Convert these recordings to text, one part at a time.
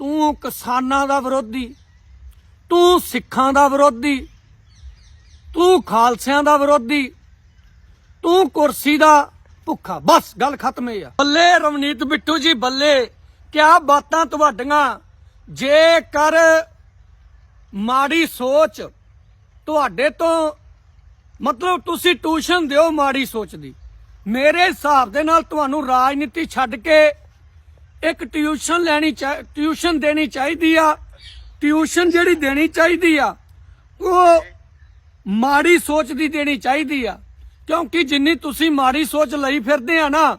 ਤੂੰ ਕਿਸਾਨਾਂ ਦਾ ਵਿਰੋਧੀ, ਤੂੰ ਸਿੱਖਾਂ ਦਾ ਵਿਰੋਧੀ, ਤੂੰ ਖਾਲਸਿਆਂ ਦਾ ਵਿਰੋਧੀ, ਤੂੰ ਕੁਰਸੀ ਦਾ ਭੁੱਖਾ। ਬਸ, ਗੱਲ ਖਤਮ ਹੈ ਆ। ਬੱਲੇ ਰਵਨੀਤ ਬਿੱਟੂ ਜੀ, ਬੱਲੇ, ਕਿਆ ਬਾਤਾਂ ਤੁਹਾਡੀਆਂ? ਜੇਕਰ ਮਾੜੀ ਸੋਚ ਤੁਹਾਡੇ ਤੋਂ, ਮਤਲਬ ਤੁਸੀਂ ਟਿਊਸ਼ਨ ਦਿਓ ਮਾੜੀ ਸੋਚ ਦੀ, ਮੇਰੇ ਹਿਸਾਬ ਦੇ ਨਾਲ ਤੁਹਾਨੂੰ ਰਾਜਨੀਤੀ ਛੱਡ ਕੇ ਇੱਕ ਟਿਊਸ਼ਨ ਲੈਣੀ ਟਿਊਸ਼ਨ ਦੇਣੀ ਚਾਹੀਦੀ ਆ। ਟਿਊਸ਼ਨ ਜਿਹੜੀ ਦੇਣੀ ਚਾਹੀਦੀ ਆ ਉਹ ਮਾੜੀ ਸੋਚ ਦੀ ਦੇਣੀ ਚਾਹੀਦੀ ਆ। ਕਿਉਂਕਿ ਜਿੰਨੀ ਤੁਸੀਂ ਮਾੜੀ ਸੋਚ ਲਈ ਫਿਰਦੇ ਆ ਨਾ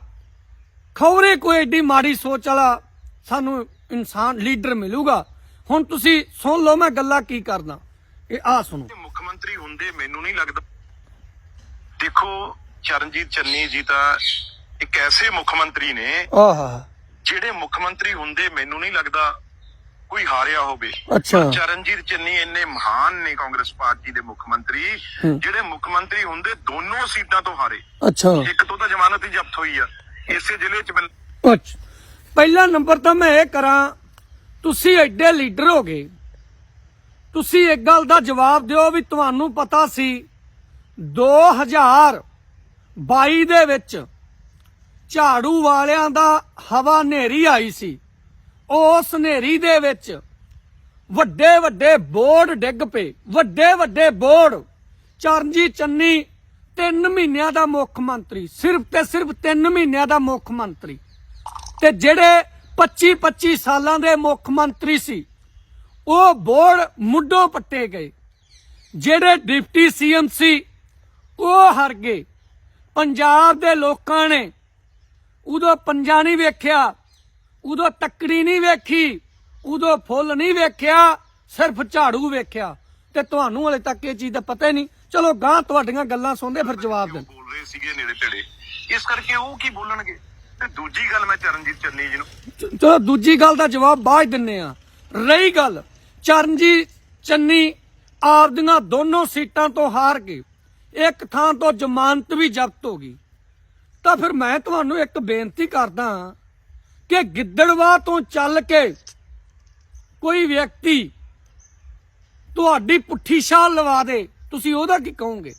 ਖੌਰੇ ਕੋਈ ਏਡੀ ਮਾੜੀ ਸੋਚ ਵਾਲਾ ਸਾਨੂੰ ਇਨਸਾਨ ਲੀਡਰ ਮਿਲੂਗਾ। ਹੁਣ ਤੁਸੀਂ ਸੁਣ ਲਓ ਮੈਂ ਗੱਲਾਂ ਕੀ ਕਰਦਾ। ਇਹ ਆ ਸੁਣੋ। ਮੁੱਖ ਮੰਤਰੀ ਹੁੰਦੇ ਮੈਨੂੰ ਨਹੀਂ ਲੱਗਦਾ। ਦੇਖੋ ਚਰਨਜੀਤ ਚੰਨੀ ਜੀ ਤਾਂ ਇੱਕ ਐਸੇ ਮੁੱਖ ਮੰਤਰੀ ਨੇ ਆਹਾ ਜਿਹੜੇ ਮੁੱਖ ਮੰਤਰੀ ਹੁੰਦੇ ਮੈਨੂੰ ਨਹੀਂ ਲੱਗਦਾ ਕੋਈ ਹਾਰਿਆ ਹੋਵੇ। ਅੱਛਾ। ਚਰਨਜੀਤ ਚੰਨੀ ਇੰਨੇ ਮਹਾਨ ਨੇ ਕਾਂਗਰਸ ਪਾਰਟੀ ਦੇ ਮੁੱਖ ਮੰਤਰੀ। ਜਿਹੜੇ ਮੁੱਖ ਮੰਤਰੀ ਹੁੰਦੇ ਦੋਨੋਂ ਸੀਟਾਂ ਤੋਂ ਹਾਰੇ। ਅੱਛਾ। ਇੱਕ ਤੋਂ ਤਾਂ ਜ਼ਮਾਨਤ ਹੀ ਜ਼ਬਤ ਹੋਈ ਆ। ਇਸੇ ਜ਼ਿਲ੍ਹੇ 'ਚ ਅੱਛਾ ਪਹਿਲਾ ਨੰਬਰ ਤਾਂ ਮੈਂ ਇਹ ਕਰਾਂ ਤੁਸੀਂ ਐਡੇ ਲੀਡਰ ਹੋ ਗਏ। ਤੁਸੀਂ ਇੱਕ ਗੱਲ ਦਾ ਜਵਾਬ ਦਿਓ ਵੀ ਤੁਹਾਨੂੰ ਪਤਾ ਸੀ 2022 ਦੇ ਵਿੱਚ ਝਾੜੂ ਵਾਲਿਆਂ ਦਾ ਹਵਾ ਹਨੇਰੀ ਆਈ ਸੀ। ਉਸ ਹਨੇਰੀ ਦੇ ਵਿੱਚ ਵੱਡੇ ਵੱਡੇ ਬੋਰਡ ਡਿੱਗ ਪਏ। ਵੱਡੇ ਵੱਡੇ ਬੋਰਡ। ਚਰਨਜੀਤ ਚੰਨੀ 3 ਮਹੀਨਿਆਂ ਦਾ ਮੁੱਖ ਮੰਤਰੀ, ਸਿਰਫ ਤੇ ਸਿਰਫ 3 ਮਹੀਨਿਆਂ ਦਾ ਮੁੱਖ ਮੰਤਰੀ। ਤੇ ਜਿਹੜੇ 25 25 ਸਾਲਾਂ ਦੇ ਮੁੱਖ ਮੰਤਰੀ ਸੀ, ਉਹ ਬੋਰਡ ਮੁੱਢੋਂ ਪੱਟੇ ਗਏ। ਜਿਹੜੇ ਡਿਪਟੀ ਸੀਐਮ ਸੀ, ਉਹ ਹਰ ਗਏ। ਪੰਜਾਬ ਦੇ ਲੋਕਾਂ ਨੇ ਉਦੋਂ ਪੰਜਾ ਨਹੀਂ ਵੇਖਿਆ ਉਦੋਂ ਤੱਕੜੀ ਨਹੀਂ ਵੇਖੀ ਉਦੋਂ ਫੁੱਲ ਨਹੀਂ ਵੇਖਿਆ ਸਿਰਫ ਝਾੜੂ ਵੇਖਿਆ। ਤੇ ਤੁਹਾਨੂੰ ਹਲੇ ਤੱਕ ਇਹ ਚੀਜ਼ ਦਾ ਪਤਾ ਹੀ ਨਹੀਂ। ਚਲੋ ਗਾਂ ਤੁਹਾਡੀਆਂ ਗੱਲਾਂ ਸੁਣਦੇ ਫਿਰ ਜਵਾਬ ਦੇਣ। ਬੋਲ ਰਹੇ ਸੀਗੇ ਨੇੜੇ ਤੇੜੇ ਇਸ ਕਰਕੇ ਉਹ ਕੀ ਬੋਲਣਗੇ? ਤੇ ਦੂਜੀ ਗੱਲ ਮੈਂ ਚਰਨਜੀਤ ਚੰਨੀ ਜੀ ਨੂੰ ਚਲੋ ਦੂਜੀ ਗੱਲ ਦਾ ਜਵਾਬ ਬਾਅਦ ਦਿੰਨੇ ਆ। ਰਹੀ ਗੱਲ ਚਰਨਜੀਤ ਚੰਨੀ ਆਪਦੀਆਂ ਦੋਨੋਂ ਸੀਟਾਂ ਤੋਂ ਹਾਰ ਗਏ। ਇੱਕ ਥਾਂ ਤੋਂ ਜ਼ਮਾਨਤ ਵੀ ਜ਼ਬਤ ਹੋ ਗਈ। ਤਾਂ ਫਿਰ ਮੈਂ ਤੁਹਾਨੂੰ ਇੱਕ ਬੇਨਤੀ ਕਰਦਾ ਕਿ ਗਿੱਦੜਵਾ ਤੋਂ ਚੱਲ ਕੇ ਕੋਈ ਵਿਅਕਤੀ ਤੁਹਾਡੀ ਪੁੱਠੀ ਛਾਲ ਲਵਾ ਦੇ। ਤੁਸੀਂ ਉਹਦਾ ਕੀ ਕਹੋਗੇ?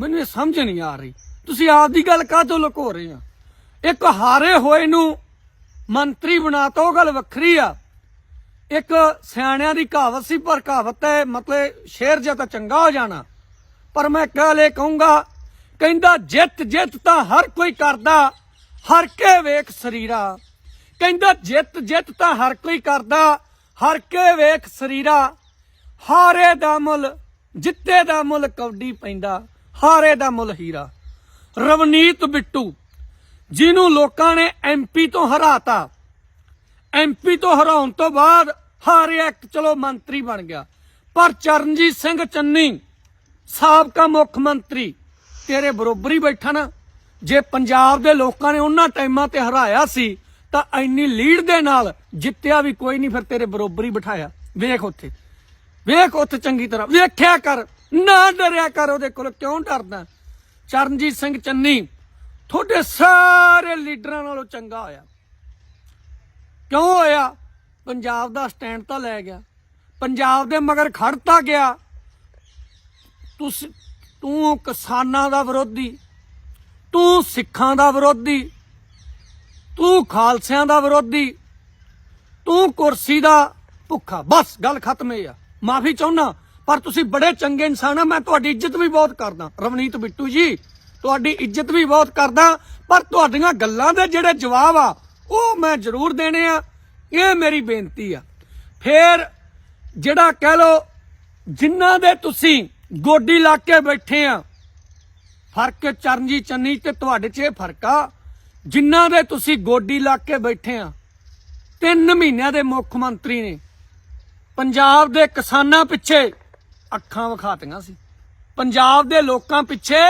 ਮੈਨੂੰ ਇਹ ਸਮਝ ਨਹੀਂ ਆ ਰਹੀ। ਤੁਸੀਂ ਆਪਦੀ ਗੱਲ ਕਾਹਤੋਂ ਲੁਕੋ ਰਹੇ ਆ ਇੱਕ ਹਾਰੇ ਹੋਏ ਨੂੰ ਮੰਤਰੀ ਬਣਾਤਾ, ਉਹ ਗੱਲ ਵੱਖਰੀ ਆ। ਇੱਕ ਸਿਆਣਿਆਂ ਦੀ ਕਹਾਵਤ ਸੀ, ਪਰ ਕਹਾਵਤ ਹੈ, ਮਤਲਬ ਸ਼ੇਰ ਜਿਹਾ ਤਾਂ ਚੰਗਾ ਹੋ ਜਾਣਾ। ਪਰ ਮੈਂ ਕਹਿ ਲੈ ਕਹੂੰਗਾ ਕਹਿੰਦਾ, ਜਿੱਤ ਜਿੱਤ ਤਾਂ ਹਰ ਕੋਈ ਕਰਦਾ, ਹਰ ਕੇ ਵੇਖ ਸਰੀਰਾ। ਕਹਿੰਦਾ, ਜਿੱਤ ਜਿੱਤ ਤਾਂ ਹਰ ਕੋਈ ਕਰਦਾ, ਹਰ ਕੇ ਵੇਖ ਸਰੀਰਾ। ਹਾਰੇ ਦਾ ਮੁੱਲ, ਜਿੱਤੇ ਦਾ ਮੁੱਲ ਕੌਡੀ ਪੈਂਦਾ, ਹਾਰੇ ਦਾ ਮੁੱਲ ਹੀਰਾ। ਰਵਨੀਤ ਬਿੱਟੂ, ਜਿਹਨੂੰ ਲੋਕਾਂ ਨੇ ਐਮਪੀ ਤੋਂ ਹਰਾਤਾ। ਐਮਪੀ ਤੋਂ ਹਰਾਉਣ ਤੋਂ ਬਾਅਦ ਹਾਰਿਆ ਇੱਕ, ਚਲੋ ਮੰਤਰੀ ਬਣ ਗਿਆ। ਪਰ ਚਰਨਜੀਤ ਸਿੰਘ ਚੰਨੀ, ਸਾਬਕਾ ਮੁੱਖ ਮੰਤਰੀ ਤੇਰੇ ਬਰੋਬਰ ਹੀ ਬੈਠਾ ਨਾ ਜੇ ਪੰਜਾਬ ਦੇ ਲੋਕਾਂ ਨੇ ਉਹਨਾਂ ਟਾਈਮਾਂ ਤੇ ਹਰਾਇਆ ਸੀ, ਤਾਂ ਇੰਨੀ ਲੀਡ ਦੇ ਨਾਲ ਜਿੱਤਿਆ ਵੀ ਕੋਈ ਨਹੀਂ, ਫਿਰ ਤੇਰੇ ਬਰੋਬਰ ਹੀ ਬਿਠਾਇਆ। ਵੇਖ ਉੱਥੇ। ਵੇਖ ਉੱਥੇ ਚੰਗੀ ਤਰ੍ਹਾਂ। ਵੇਖਿਆ ਕਰ। ਨਾ ਡਰਿਆ ਕਰ ਉਹਦੇ ਕੋਲ। ਕਿਉਂ ਡਰਦਾ? ਚਰਨਜੀਤ ਸਿੰਘ ਚੰਨੀ, ਤੁਹਾਡੇ ਸਾਰੇ ਲੀਡਰਾਂ ਨਾਲੋਂ ਚੰਗਾ ਹੋਇਆ। ਕਿਉਂ ਹੋਇਆ? ਪੰਜਾਬ ਦਾ ਸਟੈਂਡ ਤਾਂ ਲੈ ਗਿਆ। ਪੰਜਾਬ ਦੇ ਮਗਰ ਖੜਤਾ ਗਿਆ। ਤੁਸੀਂ ਤੂੰ ਕਿਸਾਨਾਂ ਦਾ ਵਿਰੋਧੀ, ਤੂੰ ਸਿੱਖਾਂ ਦਾ ਵਿਰੋਧੀ, ਤੂੰ ਖਾਲਸਿਆਂ ਦਾ ਵਿਰੋਧੀ, ਤੂੰ ਕੁਰਸੀ ਦਾ ਭੁੱਖਾ। ਬਸ, ਗੱਲ ਖਤਮ ਹੈ ਆ। ਮਾਫੀ ਚਾਹੁੰਨਾ, ਪਰ ਤੁਸੀਂ ਬੜੇ ਚੰਗੇ ਇਨਸਾਨ ਆ। ਮੈਂ ਤੁਹਾਡੀ ਇੱਜ਼ਤ ਵੀ ਬਹੁਤ ਕਰਦਾ। ਰਵਨੀਤ ਬਿੱਟੂ ਜੀ, ਤੁਹਾਡੀ ਇੱਜ਼ਤ ਵੀ ਬਹੁਤ ਕਰਦਾ, ਪਰ ਤੁਹਾਡੀਆਂ ਗੱਲਾਂ ਦੇ ਜਿਹੜੇ ਜਵਾਬ ਆ, ਉਹ ਮੈਂ ਜ਼ਰੂਰ ਦੇਣੇ ਆ। ਇਹ ਮੇਰੀ ਬੇਨਤੀ ਆ। ਫੇਰ ਜਿਹੜਾ ਕਹਿ ਲੋ ਜਿਨ੍ਹਾਂ ਦੇ ਤੁਸੀਂ ਗੋਡੀ ਲਾ ਕੇ ਬੈਠੇ ਆ। ਫ਼ਰਕ ਚਰਨਜੀਤ ਚੰਨੀ ਤੇ ਤੁਹਾਡੇ 'ਚ ਇਹ ਫ਼ਰਕ ਆ। ਜਿਨ੍ਹਾਂ ਦੇ ਤੁਸੀਂ ਗੋਡੀ ਲਾ ਕੇ ਬੈਠੇ ਆ, ਤਿੰਨ ਮਹੀਨਿਆਂ ਦੇ ਮੁੱਖ ਮੰਤਰੀ ਨੇ। ਪੰਜਾਬ ਦੇ ਕਿਸਾਨਾਂ ਪਿੱਛੇ ਅੱਖਾਂ ਵਿਖਾਤੀਆਂ ਸੀ। ਪੰਜਾਬ ਦੇ ਲੋਕਾਂ ਪਿੱਛੇ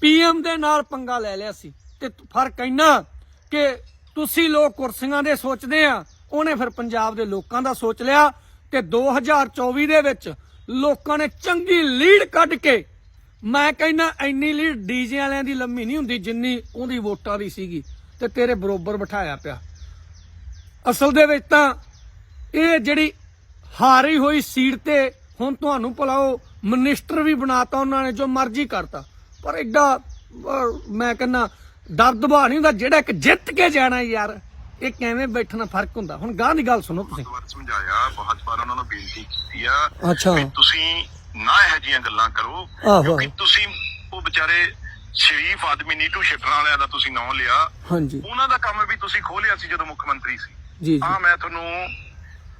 ਪੀਐਮ ਦੇ ਨਾਲ ਪੰਗਾ ਲੈ ਲਿਆ ਸੀ। ਤੇ ਫ਼ਰਕ ਇੰਨਾ ਕਿ ਤੁਸੀਂ ਲੋਕ ਕੁਰਸੀਆਂ ਦੇ ਸੋਚਦੇ ਆ, ਉਹਨੇ ਫਿਰ ਪੰਜਾਬ ਦੇ ਲੋਕਾਂ ਦਾ ਸੋਚ ਲਿਆ। ਤੇ 2024 ਦੇ ਵਿੱਚ ਲੋਕਾਂ ਨੇ ਚੰਗੀ ਲੀਡ ਕੱਢ ਕੇ, ਮੈਂ ਕਹਿੰਦਾ ਇੰਨੀ ਲੀਡ ਡੀਜੇ ਵਾਲਿਆਂ ਦੀ ਲੰਮੀ ਨਹੀਂ ਹੁੰਦੀ ਜਿੰਨੀ ਉਹਦੀ ਵੋਟਾਂ ਦੀ ਸੀਗੀ ਤੇ ਤੇਰੇ ਬਰੋਬਰ ਬਿਠਾਇਆ ਪਿਆ। ਅਸਲ ਦੇ ਵਿੱਚ ਤਾਂ ਇਹ ਜਿਹੜੀ ਹਾਰੀ ਹੋਈ ਸੀਟ ਤੇ ਹੁਣ ਤੁਹਾਨੂੰ ਭਲਾ ਉਹ ਮਿਨਿਸਟਰ ਵੀ ਬਣਾਤਾ ਉਹਨਾਂ ਨੇ ਜੋ ਮਰਜ਼ੀ ਕਰਤਾ। ਪਰ ਐਡਾ ਮੈਂ ਕਹਿੰਦਾ ਦਰਦ ਬਾ ਨਹੀਂ ਹੁੰਦਾ, ਜਿਹੜਾ ਇੱਕ ਜਿੱਤ ਕੇ ਜਾਣਾ ਯਾਰ। ਇਹ ਕਿਵੇਂ ਬੈਠਣਾ ਫ਼ਰਕ ਹੁੰਦਾ? ਹੁਣ ਗਾਂ ਦੀ ਗੱਲ ਸੁਣੋ ਤੁਸੀਂ। ਵਾਰ ਸਮਝਾਇਆ ਬਹੁਤ ਵਾਰ ਉਹਨਾਂ ਨੂੰ ਬੇਨਤੀ ਕੀਤੀ ਆ ਅੱਛਾ। ਵੀ ਤੁਸੀਂ ਨਾ ਇਹੋ ਜਿਹੀਆਂ ਗੱਲਾਂ ਕਰੋ ਆਹੋ। ਕਿਉਂਕਿ ਤੁਸੀਂ ਉਹ ਵਿਚਾਰੇ ਸ਼ਰੀਫ ਆਦਮੀ ਨੀਟੂ ਛੱਡਣ ਵਾਲਿਆਂ ਦਾ ਤੁਸੀਂ ਨਾਂ ਲਿਆ। ਹਾਂਜੀ। ਉਹਨਾਂ ਦਾ ਕੰਮ ਵੀ ਤੁਸੀਂ ਖੋਲਿਆ ਸੀ ਜਦੋਂ ਮੁੱਖ ਮੰਤਰੀ ਸੀ। ਜੀ ਜੀ। ਆ ਮੈਂ ਤੁਹਾਨੂੰ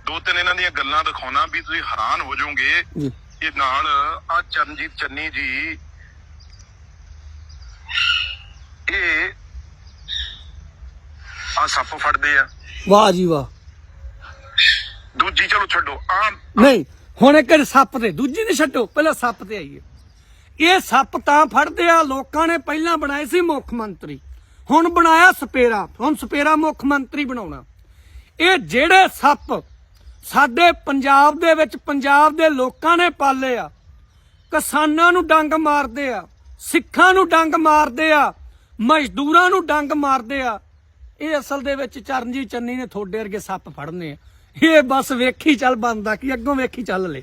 ਦੋ ਤਿੰਨ ਇਹਨਾਂ ਦੀਆਂ ਗੱਲਾਂ ਦਿਖਾਉਣਾ ਵੀ ਤੁਸੀਂ ਹੈਰਾਨ ਹੋ ਜਾਓਗੇ। ਜੀ। ਇਹ ਨਾਲ ਆ ਚਰਨਜੀਤ ਚੰਨੀ ਜੀ ਇਹ ਆ ਸੱਪ ਫੜਦੇ ਆ। ਵਾਹ ਜੀ ਵਾਹ। ਦੂਜੀ ਚਲੋ ਛੱਡੋ ਆ ਨਹੀਂ ਹੁਣ ਇੱਕ ਸੱਪ ਤੇ ਦੂਜੀ ਨੇ ਛੱਡੋ ਪਹਿਲਾਂ ਸੱਪ ਤੇ ਆਈਏ। ਇਹ ਸੱਪ ਤਾਂ ਫੜਦੇ ਆ ਲੋਕਾਂ ਨੇ ਪਹਿਲਾਂ ਬਣਾਏ ਸੀ ਮੁੱਖ ਮੰਤਰੀ। ਹੁਣ ਬਣਾਇਆ ਸਪੇਰਾ ਹੁਣ ਸਪੇਰਾ ਮੁੱਖ ਮੰਤਰੀ ਬਣਾਉਣਾ। ਇਹ ਜਿਹੜੇ ਸੱਪ ਸਾਡੇ ਪੰਜਾਬ ਦੇ ਵਿੱਚ ਪੰਜਾਬ ਦੇ ਲੋਕਾਂ ਨੇ ਪਾਲੇ ਆ ਕਿਸਾਨਾਂ ਨੂੰ ਡੰਗ ਮਾਰਦੇ ਆ ਸਿੱਖਾਂ ਨੂੰ ਡੰਗ ਮਾਰਦੇ ਆ ਮਜ਼ਦੂਰਾਂ ਨੂੰ ਡੰਗ ਮਾਰਦੇ ਆ ਇਹ ਅਸਲ ਦੇ ਵਿੱਚ ਚਰਨਜੀਤ ਚੰਨੀ ਨੇ ਥੋੜੇ ਵਰਗੇ ਸੱਪ ਫੜਨੇ ਆ। ਇਹ ਬਸ ਵੇਖੀ ਚੱਲ ਬੰਦਾ ਕੀ ਅੱਗੋਂ ਵੇਖੀ ਚੱਲ ਲੈ।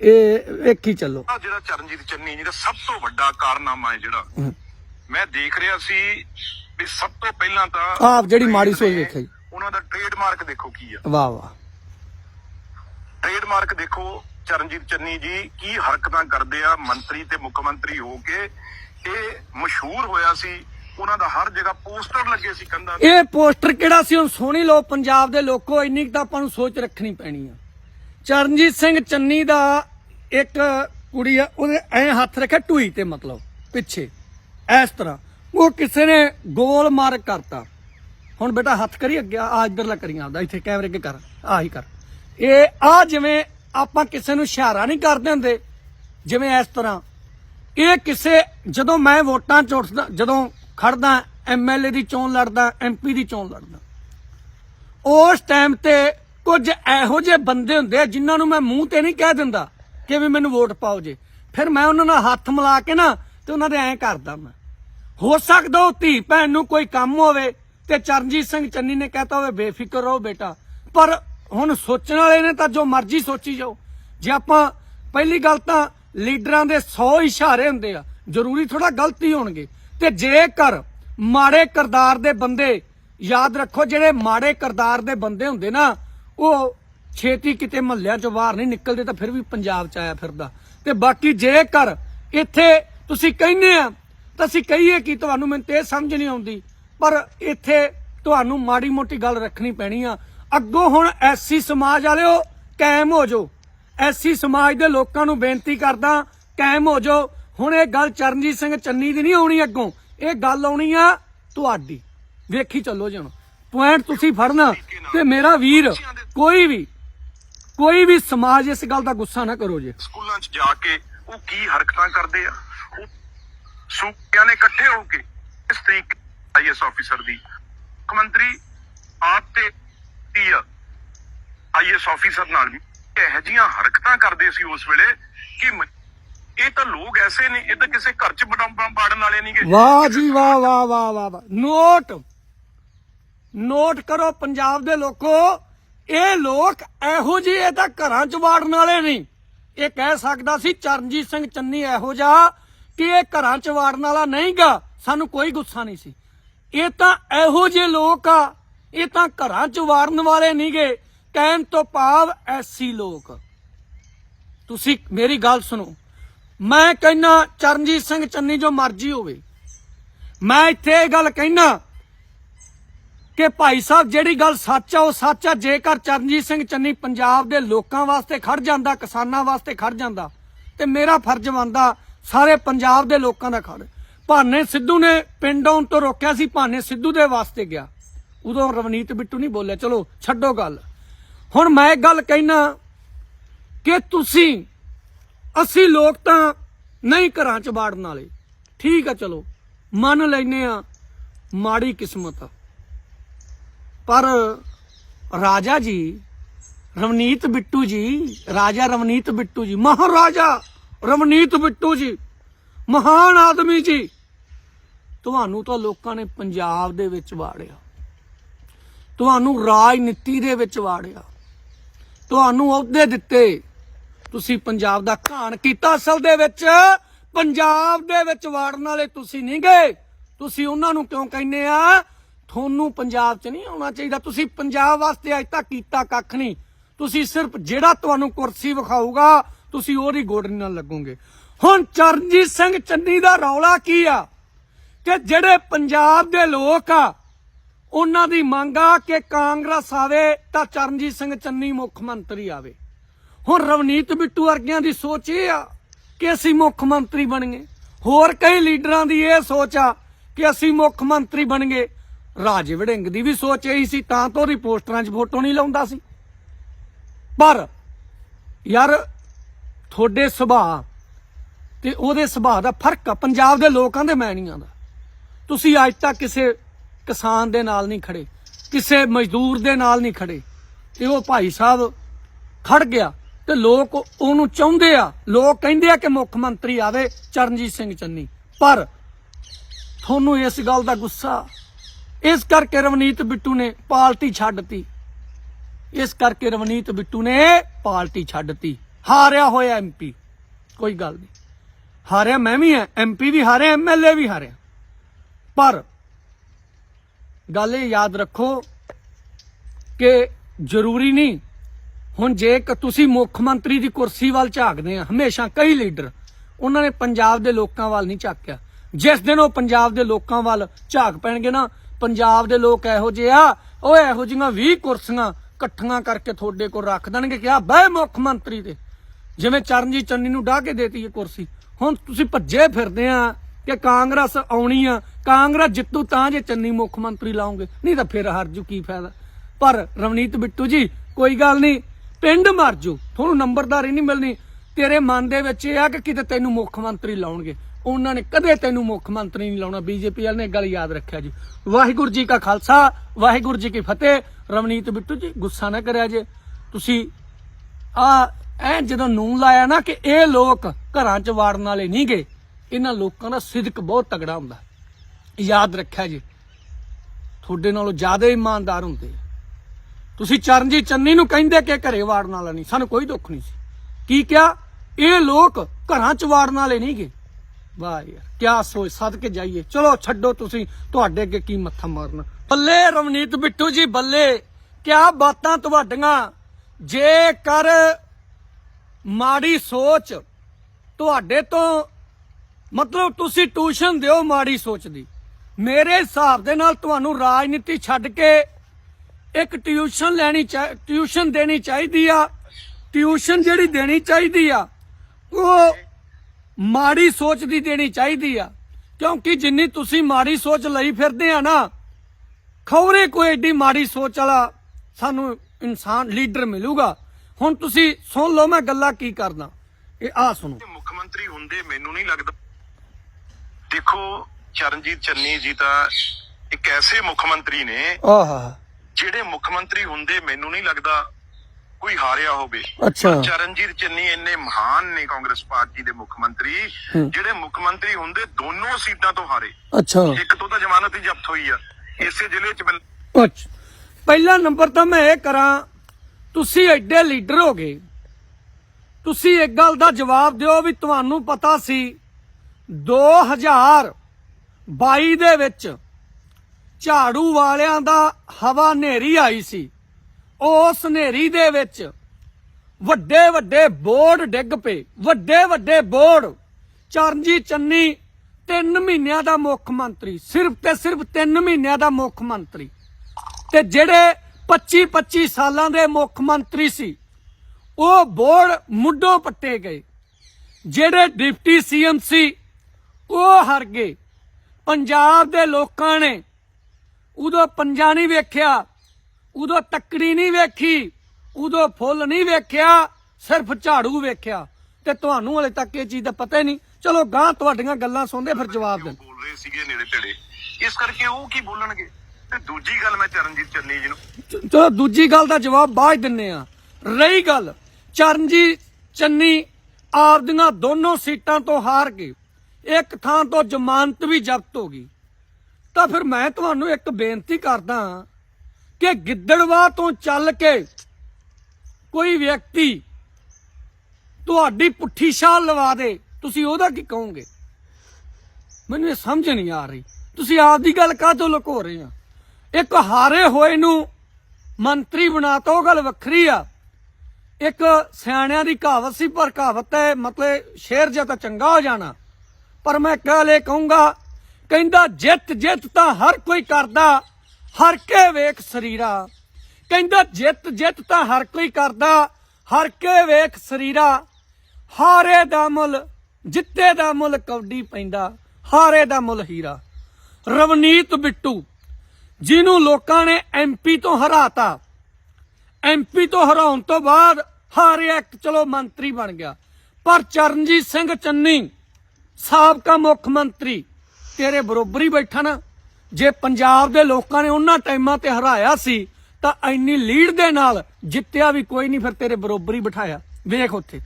ਇਹ ਵੇਖੀ ਚੱਲੋ। ਆਹ ਜਿਹੜਾ ਚਰਨਜੀਤ ਚੰਨੀ ਜੀ ਦਾ ਸਭ ਤੋਂ ਵੱਡਾ ਕਾਰਨਾਮਾ ਹੈ ਜਿਹੜਾ। ਮੈਂ ਦੇਖ ਰਿਹਾ ਸੀ ਵੀ ਸਭ ਤੋਂ ਪਹਿਲਾਂ ਤਾਂ ਆਪ ਜਿਹੜੀ ਮਾੜੀ ਸੋਚ ਵੇਖਿਆ ਜੀ। ਉਹਨਾਂ ਦਾ ਟ੍ਰੇਡਮਾਰਕ ਦੇਖੋ ਕੀ ਆ। ਵਾਹ ਵਾਹ। ਟ੍ਰੇਡਮਾਰਕ ਦੇਖੋ ਚਰਨਜੀਤ ਚੰਨੀ ਜੀ ਕੀ ਹਰਕਤਾਂ ਕਰਦੇ ਆ ਮੰਤਰੀ ਤੇ ਮੁੱਖ ਮੰਤਰੀ ਹੋ ਕੇ। ਇਹ ਮਸ਼ਹੂਰ ਹੋਇਆ ਸੀ ਉਹਨਾਂ ਦਾ ਹਰ ਜਗ੍ਹਾ ਪੋਸਟਰ ਲੱਗੇ ਸੀ ਕੰਧਾਂ ਤੇ। ਇਹ ਪੋਸਟਰ ਕਿਹੜਾ ਸੀ? ਹੁਣ ਸੋਹਣੀ ਲੋ ਪੰਜਾਬ ਦੇ ਲੋਕੋ, ਇੰਨੀ ਤਾਂ ਆਪਾਂ ਨੂੰ ਸੋਚ ਰੱਖਣੀ ਪੈਣੀ ਆ। ਚਰਨਜੀਤ ਸਿੰਘ ਚੰਨੀ ਦਾ ਇੱਕ ਕੁੜੀ ਆ, ਉਹਦੇ ਐ ਹੱਥ ਰੱਖਿਆ ਟੂਈ ਤੇ ਮਤਲਬ, ਪਿੱਛੇ। ਇਸ ਤਰ੍ਹਾਂ। ਉਹ ਕਿਸੇ ਨੇ ਗੋਲ ਮਾਰ ਕਰਤਾ। ਹੁਣ ਬੇਟਾ ਹੱਥ ਕਰੀ ਅੱਗੇ, ਆ ਇਧਰਲਾ ਕਰੀ ਆਪਦਾ, ਇੱਥੇ ਕੈਮਰੇ ਅੱਗੇ ਕਰ ਆ ਹੀ ਕਰ। ਇਹ, ਆ ਜਿਵੇਂ ਆਪਾਂ ਕਿਸੇ ਨੂੰ ਇਸ਼ਾਰਾ ਨਹੀਂ ਕਰਦੇ ਹੁੰਦੇ, ਜਿਵੇਂ ਇਸ ਤਰ੍ਹਾਂ। ਇਹ ਕਿਸੇ, ਜਦੋਂ ਮੈਂ ਵੋਟਾਂ ਚ ਉੱਠਦਾ, ਜਦੋਂ ਖੜਦਾ ਐਮਐਲਏ ਦੀ ਚੋਣ ਲੜਦਾ ਐਮਪੀ ਦੀ ਚੋਣ ਲੜਦਾ। ਉਸ ਟਾਈਮ ਤੇ ਕੁਝ ਇਹੋ ਜਿਹੇ ਬੰਦੇ ਹੁੰਦੇ ਆ ਜਿਨ੍ਹਾਂ ਨੂੰ ਮੈਂ ਮੂੰਹ ਤੇ ਨਹੀਂ ਕਹਿ ਦਿੰਦਾ ਕਿ ਵੀ ਮੈਨੂੰ ਵੋਟ ਪਾਓ ਜੇ। ਫਿਰ ਮੈਂ ਉਹਨਾਂ ਨਾਲ ਹੱਥ ਮਿਲਾ ਕੇ ਨਾ ਤੇ ਉਹਨਾਂ ਦੇ ਐਂ ਕਰਦਾ ਮੈਂ। ਹੋ ਸਕਦਾ ਉਹ ਧੀ ਭੈਣ ਨੂੰ ਕੋਈ ਕੰਮ ਹੋਵੇ ਤੇ ਚਰਨਜੀਤ ਸਿੰਘ ਚੰਨੀ ਨੇ ਕਹਤਾ ਹੋਵੇ, ਬੇਫਿਕਰ ਰਹੋ ਬੇਟਾ। ਪਰ ਹੁਣ ਸੋਚਣ ਵਾਲੇ ਨੇ ਤਾਂ ਜੋ ਮਰਜ਼ੀ ਸੋਚੀ ਜਾਓ। ਜੇ ਆਪਾਂ ਪਹਿਲੀ ਗੱਲ ਤਾਂ ਲੀਡਰਾਂ ਦੇ 100 ਇਸ਼ਾਰੇ ਹੁੰਦੇ ਆ, ਜ਼ਰੂਰੀ ਥੋੜਾ ਗਲਤੀ ਹੋਣਗੇ। ਤੇ ਜੇਕਰ ਮਾੜੇ ਕਰਦਾਰ ਦੇ ਬੰਦੇ ਯਾਦ ਰੱਖੋ, ਜਿਹੜੇ ਮਾੜੇ ਕਰਦਾਰ ਦੇ ਬੰਦੇ ਹੁੰਦੇ ਨਾ, ਉਹ ਛੇਤੀ ਕਿਤੇ ਮਹੱਲਿਆਂ ਚੋਂ ਬਾਹਰ ਨਹੀਂ ਨਿਕਲਦੇ ਤਾਂ ਫਿਰ ਵੀ ਪੰਜਾਬ ਚ ਆਇਆ ਫਿਰਦਾ। ਤੇ ਬਾਕੀ ਜੇਕਰ ਇੱਥੇ ਤੁਸੀਂ ਕਹਿੰਦੇ ਆ, ਤਾਂ ਅਸੀਂ ਕਹੀਏ ਕਿ ਤੁਹਾਨੂੰ ਮੈਨੂੰ ਤੇ ਸਮਝ ਨਹੀਂ ਆਉਂਦੀ, ਪਰ ਇੱਥੇ ਤੁਹਾਨੂੰ ਮਾੜੀ ਮੋਟੀ ਗੱਲ ਰੱਖਣੀ ਪੈਣੀ ਆ। ਅੱਗੋਂ ਹੁਣ ਐਸੀ ਸਮਾਜ ਵਾਲਿਓ ਕਾਇਮ ਹੋ ਜਾਓ। ਐਸੀ ਸਮਾਜ ਦੇ ਲੋਕਾਂ ਨੂੰ ਬੇਨਤੀ ਕਰਦਾ ਕਾਇਮ ਹੋ ਜਾਓ। ਹੁਣ ਇਹ ਗੱਲ ਚਰਨਜੀਤ ਸਿੰਘ ਚੰਨੀ ਦੀ ਨਹੀਂ ਆਉਣੀ ਅੱਗੋਂ। ਇਹ ਗੱਲ ਆਉਣੀ ਆ ਤੁਹਾਡੀ। ਵੇਖੀ ਚੱਲੋ ਜਣ ਪੁਆਇੰਟ ਤੁਸੀਂ ਫੜਨਾ ਤੇ ਮੇਰਾ ਵੀਰ ਕੋਈ ਵੀ ਕੋਈ ਵੀ ਸਮਾਜ ਇਸ ਗੱਲ ਦਾ ਗੁੱਸਾ ਨਾ ਕਰੋ ਜੇ। ਸਕੂਲਾਂ 'ਚ ਜਾ ਕੇ ਉਹ ਕੀ ਹਰਕਤਾਂ ਕਰਦੇ ਆ? ਸੂਕਿਆਂ ਨੇ ਇਕੱਠੇ ਹੋ ਕੇ ਇਸ ਤਰੀਕੇ ਆਈਐਸ ਆਫੀਸਰ ਦੀ? ਮੁੱਖ ਮੰਤਰੀ ਆਪ ਤੇ ਤੀਆ ਆਈਐਸ ਆਫੀਸਰ ਨਾਲ ਇਹੋ ਜਿਹੀਆਂ ਹਰਕਤਾਂ ਕਰਦੇ ਸੀ ਉਸ ਵੇਲੇ ਕਿ ਇਹ ਤਾਂ ਲੋਕ ਐਸੇ ਨੇ? ਇਹ ਤਾਂ ਕਿਸੇ ਘਰ 'ਚ ਬਾੜਨ ਵਾਲੇ ਨਹੀਂਗੇ ਵਾਹ ਜੀ, ਵਾਹ ਵਾਹ ਵਾਹ ਵਾਹ ਵਾਹ। ਨੋਟ ਨੋਟ ਕਰੋ ਪੰਜਾਬ ਦੇ ਲੋਕੋ। ਇਹ ਲੋਕ ਇਹੋ ਜਿਹੇ ਇਹ ਤਾਂ ਘਰਾਂ ਚ ਵਾੜਨ ਵਾਲੇ ਨਹੀਂ ਇਹ ਕਹਿ ਸਕਦਾ ਸੀ ਚਰਨਜੀਤ ਸਿੰਘ ਚੰਨੀ ਇਹੋ ਜਿਹਾ ਕਿ ਇਹ ਘਰਾਂ ਚ ਵਾੜਨ ਵਾਲਾ ਨਹੀਂਗਾ। ਸਾਨੂੰ ਕੋਈ ਗੁੱਸਾ ਨਹੀਂ ਸੀ। ਇਹ ਤਾਂ ਇਹੋ ਜਿਹੇ ਲੋਕ ਆ। ਇਹ ਤਾਂ ਘਰਾਂ ਚ ਵਾੜਨ ਵਾਲੇ ਨਹੀਂਗੇ। ਕਹਿਣ ਤੋਂ ਭਾਵ ਐਸੀ ਲੋਕ। ਤੁਸੀਂ ਮੇਰੀ ਗੱਲ ਸੁਣੋ। ਮੈਂ ਕਹਿੰਨਾ, ਚਰਨਜੀਤ ਸਿੰਘ ਚੰਨੀ ਜੋ ਮਰਜ਼ੀ ਹੋਵੇ। ਮੈਂ ਇੱਥੇ ਇਹ ਗੱਲ ਕਹਿਣਾ ਕਿ ਭਾਈ ਸਾਹਿਬ, ਜਿਹੜੀ ਗੱਲ ਸੱਚ ਆ, ਉਹ ਸੱਚ ਆ। ਜੇਕਰ ਚਰਨਜੀਤ ਸਿੰਘ ਚੰਨੀ ਪੰਜਾਬ ਦੇ ਲੋਕਾਂ ਵਾਸਤੇ ਖੜ ਜਾਂਦਾ, ਕਿਸਾਨਾਂ ਵਾਸਤੇ ਖੜ ਜਾਂਦਾ, ਤੇ ਮੇਰਾ ਫਰਜ਼ ਬਣਦਾ ਸਾਰੇ ਪੰਜਾਬ ਦੇ ਲੋਕਾਂ ਦਾ ਖੜ ਭਾਨੇ ਸਿੱਧੂ ਨੇ ਪਿੰਡ ਆਉਣ ਤੋਂ ਰੋਕਿਆ ਸੀ, ਭਾਨੇ ਸਿੱਧੂ ਦੇ ਵਾਸਤੇ ਗਿਆ। ਉਦੋਂ ਰਵਨੀਤ ਬਿੱਟੂ ਨਹੀਂ ਬੋਲਿਆ। ਚਲੋ, ਛੱਡੋ ਗੱਲ। ਹੁਣ ਮੈਂ ਇੱਕ ਗੱਲ ਕਹਿਣਾ ਕਿ ਤੁਸੀਂ ਅਸੀਂ ਲੋਕ ਤਾਂ ਨਹੀਂ ਘਰਾਂ ਚ ਬਾੜਨ ਵਾਲੇ। ਠੀਕ ਆ, ਚਲੋ। ਮੰਨ ਲੈਨੇ ਆ, ਮਾੜੀ ਕਿਸਮਤ ਪਰ ਰਾਜਾ ਜੀ, ਰਵਨੀਤ ਬਿੱਟੂ ਜੀ, ਰਾਜਾ ਰਵਨੀਤ ਬਿੱਟੂ ਜੀ, ਮਹਾਰਾਜਾ ਰਵਨੀਤ ਬਿੱਟੂ ਜੀ, ਮਹਾਨ ਆਦਮੀ ਜੀ, ਤੁਹਾਨੂੰ ਤਾਂ ਲੋਕਾਂ ਨੇ ਪੰਜਾਬ ਦੇ ਵਿੱਚ ਵਾੜਿਆ। ਤੁਹਾਨੂੰ ਰਾਜਨੀਤੀ ਦੇ ਵਿੱਚ ਵਾੜਿਆ। ਤੁਹਾਨੂੰ ਅਹੁਦੇ ਦਿੱਤੇ। ਤੁਸੀਂ ਪੰਜਾਬ ਦਾ ਘਾਣ ਕੀਤਾ ਅਸਲ ਦੇ ਵਿੱਚ, ਪੰਜਾਬ ਦੇ ਵਿੱਚ ਵਾੜਨ ਵਾਲੇ ਤੁਸੀਂ ਨਹੀਂ ਗਏ। ਤੁਸੀਂ ਉਹਨਾਂ ਨੂੰ ਕਿਉਂ ਕਹਿੰਦੇ ਆ? ਤੁਹਾਨੂੰ ਪੰਜਾਬ 'ਚ ਨਹੀਂ ਆਉਣਾ ਚਾਹੀਦਾ। ਤੁਸੀਂ ਪੰਜਾਬ ਵਾਸਤੇ ਅੱਜ ਤੱਕ ਕੀਤਾ ਕੱਖ ਨਹੀਂ। ਤੁਸੀਂ ਸਿਰਫ ਜਿਹੜਾ ਤੁਹਾਨੂੰ ਕੁਰਸੀ ਵਿਖਾਊਗਾ, ਤੁਸੀਂ ਉਹਦੀ ਗੋਡਨੀ ਨਾਲ ਲੱਗੋਗੇ। ਹੁਣ ਚਰਨਜੀਤ ਸਿੰਘ ਚੰਨੀ ਦਾ ਰੌਲਾ ਕੀ ਆ? ਕਿ ਜਿਹੜੇ ਪੰਜਾਬ ਦੇ ਲੋਕ ਆ, ਉਹਨਾਂ ਦੀ ਮੰਗ ਆ ਕਿ ਕਾਂਗਰਸ ਆਵੇ ਤਾਂ ਚਰਨਜੀਤ ਸਿੰਘ ਚੰਨੀ ਮੁੱਖ ਮੰਤਰੀ ਆਵੇ। ਹੁਣ ਰਵਨੀਤ ਬਿੱਟੂ ਵਰਗਿਆਂ ਦੀ ਸੋਚ ਇਹ ਆ ਕਿ ਅਸੀਂ ਮੁੱਖ ਮੰਤਰੀ ਬਣਗੇ ਹੋਰ ਕਈ ਲੀਡਰਾਂ ਦੀ ਇਹ ਸੋਚ ਆ ਕਿ ਅਸੀਂ ਮੁੱਖ ਮੰਤਰੀ ਬਣਗੇ ਰਾਜੇ ਵੜਿੰਗ ਦੀ ਵੀ ਸੋਚ ਇਹੀ ਸੀ, ਤਾਂ ਤੋਂ ਉਹਦੀ ਪੋਸਟਰਾਂ 'ਚ ਫੋਟੋ ਨਹੀਂ ਲਾਉਂਦਾ ਸੀ। ਪਰ ਯਾਰ ਤੁਹਾਡੇ ਸੁਭਾਅ ਤੇ ਉਹਦੇ ਸੁਭਾਅ ਦਾ ਫ਼ਰਕ ਆ। ਪੰਜਾਬ ਦੇ ਲੋਕਾਂ ਦੇ ਮੈਣੀਆਂ ਦਾ। ਤੁਸੀਂ ਅੱਜ ਤੱਕ ਕਿਸੇ ਕਿਸਾਨ ਦੇ ਨਾਲ ਨਹੀਂ ਖੜੇ, ਕਿਸੇ ਮਜ਼ਦੂਰ ਦੇ ਨਾਲ ਨਹੀਂ ਖੜੇ। ਤੇ ਉਹ ਭਾਈ ਸਾਹਿਬ ਖੜ ਗਿਆ। ਤੇ ਲੋਕ ਉਹਨੂੰ ਚਾਹੁੰਦੇ ਆ। ਲੋਕ ਕਹਿੰਦੇ ਆ ਕਿ ਮੁੱਖ ਮੰਤਰੀ ਆਵੇ ਚਰਨਜੀਤ ਸਿੰਘ ਚੰਨੀ। ਪਰ ਤੁਹਾਨੂੰ ਇਸ ਗੱਲ ਦਾ ਗੁੱਸਾ। ਇਸ ਕਰਕੇ ਰਵਨੀਤ ਬਿੱਟੂ ਨੇ ਪਾਰਟੀ ਛੱਡਤੀ ਇਸ ਕਰਕੇ ਰਵਨੀਤ ਬਿੱਟੂ ਨੇ ਪਾਰਟੀ ਛੱਡਤੀ ਹਾਰਿਆ ਹੋਇਆ ਐਮਪੀ ਕੋਈ ਗੱਲ ਨਹੀਂ। ਹਾਰਿਆ ਮੈਂ ਵੀ ਹਾਂ। ਐਮਪੀ ਵੀ ਹਾਰਿਆ ਐਮਐਲਏ ਵੀ ਹਾਰਿਆ। ਪਰ ਗੱਲ ਇਹ ਯਾਦ ਰੱਖੋ ਕਿ ਜ਼ਰੂਰੀ ਨਹੀਂ ਹੁਣ ਜੇ ਤੁਸੀਂ ਮੁੱਖ ਮੰਤਰੀ ਦੀ ਕੁਰਸੀ ਵੱਲ ਝਾਕਦੇ ਆ, ਹਮੇਸ਼ਾ ਕਈ ਲੀਡਰ, ਉਹਨਾਂ ਨੇ ਪੰਜਾਬ ਦੇ ਲੋਕਾਂ ਵੱਲ ਨਹੀਂ ਝਾਕਿਆ। ਜਿਸ ਦਿਨ ਉਹ ਪੰਜਾਬ ਦੇ ਲੋਕਾਂ ਵੱਲ ਝਾਕ ਪੈਣਗੇ ਨਾ, ਪੰਜਾਬ ਦੇ ਲੋਕ ਇਹੋ ਜਿਹੇ ਆ, ਉਹ ਇਹੋ ਜਿਹੀਆਂ 20 ਕੁਰਸੀਆਂ ਇਕੱਠੀਆਂ ਕਰਕੇ ਤੁਹਾਡੇ ਕੋਲ ਰੱਖ ਦੇਣਗੇ ਕਿ ਆ ਬਹਿ ਮੁੱਖ ਮੰਤਰੀ ਤੇ। ਜਿਵੇਂ ਚਰਨਜੀਤ ਚੰਨੀ ਨੂੰ ਢਾਹ ਕੇ ਦੇਤੀ ਇਹ ਕੁਰਸੀ, ਹੁਣ ਤੁਸੀਂ ਭੱਜੇ ਫਿਰਦੇ ਆ ਕਿ ਕਾਂਗਰਸ ਆਉਣੀ ਆ, ਕਾਂਗਰਸ ਜਿੱਤੂ ਤਾਂ ਜੇ ਚੰਨੀ ਮੁੱਖ ਮੰਤਰੀ ਲਾਉਂਗੇ, ਨਹੀਂ ਤਾਂ ਫਿਰ ਹਾਰ ਜੂ, ਕੀ ਫਾਇਦਾ? ਪਰ ਰਵਨੀਤ ਬਿੱਟੂ ਜੀ, ਕੋਈ ਗੱਲ ਨਹੀਂ ਪਿੰਡ ਮਰ ਜੂ। ਤੁਹਾਨੂੰ ਨੰਬਰਦਾਰੀ ਨਹੀਂ ਮਿਲਣੀ। ਤੇਰੇ ਮਨ ਦੇ ਵਿੱਚ ਇਹ ਆ ਕਿ ਕਿਤੇ ਤੈਨੂੰ ਮੁੱਖ ਮੰਤਰੀ ਲਾਉਣਗੇ। ਉਹਨਾਂ ਨੇ ਕਦੇ ਤੈਨੂੰ ਮੁੱਖ ਮੰਤਰੀ ਨਹੀਂ ਲਾਉਣਾ। ਬੀਜੇਪੀ ਵਾਲੇ ਨੇ ਗੱਲ ਯਾਦ ਰੱਖਿਆ ਜੀ। ਵਾਹਿਗੁਰੂ ਜੀ ਕਾ ਖਾਲਸਾ, ਵਾਹਿਗੁਰੂ ਜੀ ਕੀ ਫਤਿਹ। ਰਵਨੀਤ ਬਿੱਟੂ ਜੀ, ਗੁੱਸਾ ਨਾ ਕਰਿਆ ਜੇ। ਤੁਸੀਂ ਆ, ਐ ਜਦੋਂ ਨੂਨ ਲਾਇਆ ਨਾ ਕਿ ਇਹ ਲੋਕ ਘਰਾਂ 'ਚ ਵਾੜਨ ਵਾਲੇ ਨਹੀਂ ਗਏ, ਇਹਨਾਂ ਲੋਕਾਂ ਦਾ ਸਿਦਕ ਬਹੁਤ ਤਗੜਾ ਹੁੰਦਾ। ਯਾਦ ਰੱਖਿਆ ਜੀ। ਤੁਹਾਡੇ ਨਾਲੋਂ ਜ਼ਿਆਦਾ ਇਮਾਨਦਾਰ ਹੁੰਦੇ ਤੁਸੀਂ ਚਰਨਜੀਤ ਚੰਨੀ ਨੂੰ ਕਹਿੰਦੇ ਕਿ ਘਰੇ ਵਾੜਨ ਵਾਲਾ ਨਹੀਂ, ਸਾਨੂੰ ਕੋਈ ਦੁੱਖ ਨਹੀਂ ਸੀ। ਕੀ ਕਿਹਾ? ਇਹ ਲੋਕ ਘਰਾਂ 'ਚ ਵਾੜਨ ਵਾਲੇ ਨਹੀਂ ਵਾਹ ਯਾਰ, ਕਿਆ ਸੋਚ, ਸਦ ਜਾਈਏ। ਚਲੋ ਛੱਡੋ ਤੁਸੀਂ, ਤੁਹਾਡੇ ਅੱਗੇ ਕੀ ਮੱਥਾ ਮਾਰਨਾ। ਬੱਲੇ ਰਵਨੀਤ ਬਿੱਟੂ ਜੀ, ਬੱਲੇ, ਕਿਆ ਬਾਤਾਂ ਤੁਹਾਡੀਆਂ? ਜੇਕਰ ਮਾੜੀ ਸੋਚ ਤੁਹਾਡੇ ਤੋਂ, ਮਤਲਬ ਤੁਸੀਂ ਟਿਊਸ਼ਨ ਦਿਓ ਮਾੜੀ ਸੋਚ ਦੀ। ਮੇਰੇ ਹਿਸਾਬ ਦੇ ਨਾਲ ਤੁਹਾਨੂੰ ਰਾਜਨੀਤੀ ਛੱਡ ਕੇ ਇੱਕ ਟਿਊਸ਼ਨ ਲੈਣੀ ਟਿਊਸ਼ਨ ਦੇਣੀ ਚਾਹੀਦੀ ਆ। ਟਿਊਸ਼ਨ ਜਿਹੜੀ ਦੇਣੀ ਚਾਹੀਦੀ ਆ ਉਹ ਮਾੜੀ ਸੋਚ ਦੀ ਦੇਣੀ ਚਾਹੀਦੀ ਆ। ਕਿਉਂਕਿ ਜਿੰਨੀ ਤੁਸੀਂ ਮਾੜੀ ਸੋਚ ਲਈ ਫਿਰਦੇ ਆ ਨਾ ਖੌਰੇ ਕੋਈ ਏਡੀ ਮਾੜੀ ਸੋਚ ਵਾਲਾ ਸਾਨੂੰ ਇਨਸਾਨ ਲੀਡਰ ਮਿਲੂਗਾ। ਹੁਣ ਤੁਸੀਂ ਸੁਣ ਲਓ ਮੈਂ ਗੱਲਾਂ ਕੀ ਕਰਦਾ। ਇਹ ਆ ਸੁਣੋ। ਮੁੱਖ ਮੰਤਰੀ ਹੁੰਦੇ ਮੈਨੂੰ ਨਹੀਂ ਲੱਗਦਾ। ਦੇਖੋ ਚਰਨਜੀਤ ਚੰਨੀ ਜੀ ਤਾਂ ਇੱਕ ਐਸੇ ਮੁੱਖ ਮੰਤਰੀ ਨੇ ਆਹਾ। ਜਿਹੜੇ ਮੁੱਖ ਮੰਤਰੀ ਹੁੰਦੇ ਮੈਨੂੰ ਨਹੀਂ ਲੱਗਦਾ ਕੋਈ ਹਾਰਿਆ ਹੋਵੇ। ਅੱਛਾ। ਚਰਨਜੀਤ ਚੰਨੀ ਇੰਨੇ ਮਹਾਨ ਨੇ ਕਾਂਗਰਸ ਪਾਰਟੀ ਦੇ ਮੁੱਖ ਮੰਤਰੀ। ਜਿਹੜੇ ਮੁੱਖ ਮੰਤਰੀ ਹੁੰਦੇ ਦੋਨੋਂ ਸੀਟਾਂ ਤੋਂ ਹਾਰੇ। ਅੱਛਾ। ਇੱਕ ਤੋਂ ਤਾਂ ਜ਼ਮਾਨਤ ਹੀ ਜ਼ਬਤ ਹੋਈ ਆ। ਇਸੇ ਜ਼ਿਲ੍ਹੇ 'ਚ ਅੱਛਾ। ਪਹਿਲਾ ਨੰਬਰ ਤਾਂ ਮੈਂ ਇਹ ਕਰਾਂ ਤੁਸੀਂ ਐਡੇ ਲੀਡਰ ਹੋ ਗਏ ਤੁਸੀਂ ਇੱਕ ਗੱਲ ਦਾ ਜਵਾਬ ਦਿਓ ਵੀ ਤੁਹਾਨੂੰ ਪਤਾ ਸੀ 2022 ਦੇ ਵਿੱਚ ਝਾੜੂ ਵਾਲਿਆਂ ਦਾ ਹਵਾ ਹਨੇਰੀ ਆਈ ਸੀ। ਉਸ ਹਨੇਰੀ ਦੇ ਵਿੱਚ ਵੱਡੇ ਵੱਡੇ ਬੋਰਡ ਡਿੱਗ ਪਏ। ਵੱਡੇ ਵੱਡੇ ਬੋਰਡ। ਚਰਨਜੀਤ ਚੰਨੀ 3 ਮਹੀਨਿਆਂ ਦਾ ਮੁੱਖ ਮੰਤਰੀ, ਸਿਰਫ ਤੇ ਸਿਰਫ 3 ਮਹੀਨਿਆਂ ਦਾ ਮੁੱਖ ਮੰਤਰੀ। ਤੇ ਜਿਹੜੇ 25 25 ਸਾਲਾਂ ਦੇ ਮੁੱਖ ਮੰਤਰੀ ਸੀ, ਉਹ ਬੋਰਡ ਮੁੱਢੋਂ ਪੱਟੇ ਗਏ। ਜਿਹੜੇ ਡਿਪਟੀ ਸੀਐਮ ਸੀ, ਉਹ ਹਰ ਗਏ। ਪੰਜਾਬ ਦੇ ਲੋਕਾਂ ਨੇ ਉਦੋਂ ਪੰਜਾ ਨਹੀਂ ਵੇਖਿਆ ਉਦੋਂ ਤੱਕੜੀ ਨਹੀਂ ਵੇਖੀ ਉਦੋਂ ਫੁੱਲ ਨਹੀਂ ਵੇਖਿਆ ਸਿਰਫ ਝਾੜੂ ਵੇਖਿਆ। ਤੇ ਤੁਹਾਨੂੰ ਹਲੇ ਤੱਕ ਇਹ ਚੀਜ਼ ਦਾ ਪਤਾ ਹੀ ਨਹੀਂ। ਚਲੋ ਗਾਂ ਤੁਹਾਡੀਆਂ ਗੱਲਾਂ ਸੁਣਦੇ ਫਿਰ ਜਵਾਬ ਦੇਣ ਬੋਲ ਰਹੇ ਸੀਗੇ ਨੇੜੇ ਤੇੜੇ ਇਸ ਕਰਕੇ ਉਹ ਕੀ ਬੋਲਣਗੇ? ਤੇ ਦੂਜੀ ਗੱਲ ਮੈਂ ਚਰਨਜੀਤ ਚੰਨੀ ਜੀ ਨੂੰ ਚਲੋ ਦੂਜੀ ਗੱਲ ਦਾ ਜਵਾਬ ਬਾਅਦ ਦਿੰਨੇ ਆ। ਰਹੀ ਗੱਲ ਚਰਨਜੀਤ ਚੰਨੀ ਆਪਦੀਆਂ ਦੋਨੋਂ ਸੀਟਾਂ ਤੋਂ ਹਾਰ ਕੇ ਇੱਕ ਥਾਂ ਤੋਂ ਜ਼ਮਾਨਤ ਵੀ ਜ਼ਬਤ ਹੋ ਗਈ। ਤਾਂ ਫਿਰ ਮੈਂ ਤੁਹਾਨੂੰ ਇੱਕ ਬੇਨਤੀ ਕਰਦਾ ਕਿ ਗਿੱਦੜਵਾ ਤੋਂ ਚੱਲ ਕੇ ਕੋਈ ਵਿਅਕਤੀ ਤੁਹਾਡੀ ਪੁੱਠੀ ਛਾਲ ਲਵਾ ਦੇ। ਤੁਸੀਂ ਉਹਦਾ ਕੀ ਕਹੋਗੇ? ਮੈਨੂੰ ਇਹ ਸਮਝ ਨਹੀਂ ਆ ਰਹੀ। ਤੁਸੀਂ ਆਪ ਦੀ ਗੱਲ ਕਾਹਤੋਂ ਲੁਕੋ ਰਹੇ ਆ ਇੱਕ ਹਾਰੇ ਹੋਏ ਨੂੰ ਮੰਤਰੀ ਬਣਾਤਾ ਉਹ ਗੱਲ ਵੱਖਰੀ ਆ। ਇੱਕ ਸਿਆਣਿਆਂ ਦੀ ਕਹਾਵਤ ਸੀ, ਪਰ ਕਹਾਵਤ ਹੈ, ਮਤਲਬ ਸ਼ੇਰ ਜਿਹਾ ਤਾਂ ਚੰਗਾ ਹੋ ਜਾਣਾ। ਪਰ ਮੈਂ ਕਹਿ ਲੈ ਕਹੂੰਗਾ ਕਹਿੰਦਾ, ਜਿੱਤ ਜਿੱਤ ਤਾਂ ਹਰ ਕੋਈ ਕਰਦਾ, ਹਰ ਕੇ ਵੇਖ ਸਰੀਰਾ। ਕਹਿੰਦਾ, ਜਿੱਤ ਜਿੱਤ ਤਾਂ ਹਰ ਕੋਈ ਕਰਦਾ, ਹਰ ਕੇ ਵੇਖ ਸਰੀਰਾ। ਹਾਰੇ ਦਾ ਮੁੱਲ, ਜਿੱਤੇ ਦਾ ਮੁੱਲ ਕੌਡੀ ਪੈਂਦਾ, ਹਾਰੇ ਦਾ ਮੁੱਲ ਹੀਰਾ। ਰਵਨੀਤ ਬਿੱਟੂ, ਜਿਹਨੂੰ ਲੋਕਾਂ ਨੇ ਐਮਪੀ ਤੋਂ ਹਰਾਤਾ। ਐਮਪੀ ਤੋਂ ਹਰਾਉਣ ਤੋਂ ਬਾਅਦ ਹਾਰਿਆ ਇੱਕ, ਚਲੋ ਮੰਤਰੀ ਬਣ ਗਿਆ। ਪਰ ਚਰਨਜੀਤ ਸਿੰਘ ਚੰਨੀ, ਸਾਬਕਾ ਮੁੱਖ ਮੰਤਰੀ ਤੇਰੇ ਬਰੋਬਰ ਹੀ ਬੈਠਾ ਨਾ। ਜੇ ਪੰਜਾਬ ਦੇ ਲੋਕਾਂ ਨੇ ਉਹਨਾਂ ਟਾਈਮਾਂ ਤੇ ਹਰਾਇਆ ਸੀ, ਤਾਂ ਇੰਨੀ ਲੀਡ ਦੇ ਨਾਲ ਜਿੱਤਿਆ ਵੀ ਕੋਈ ਨਹੀਂ, ਫਿਰ ਤੇਰੇ ਬਰੋਬਰ ਹੀ ਬਿਠਾਇਆ। ਵੇਖ ਉੱਥੇ।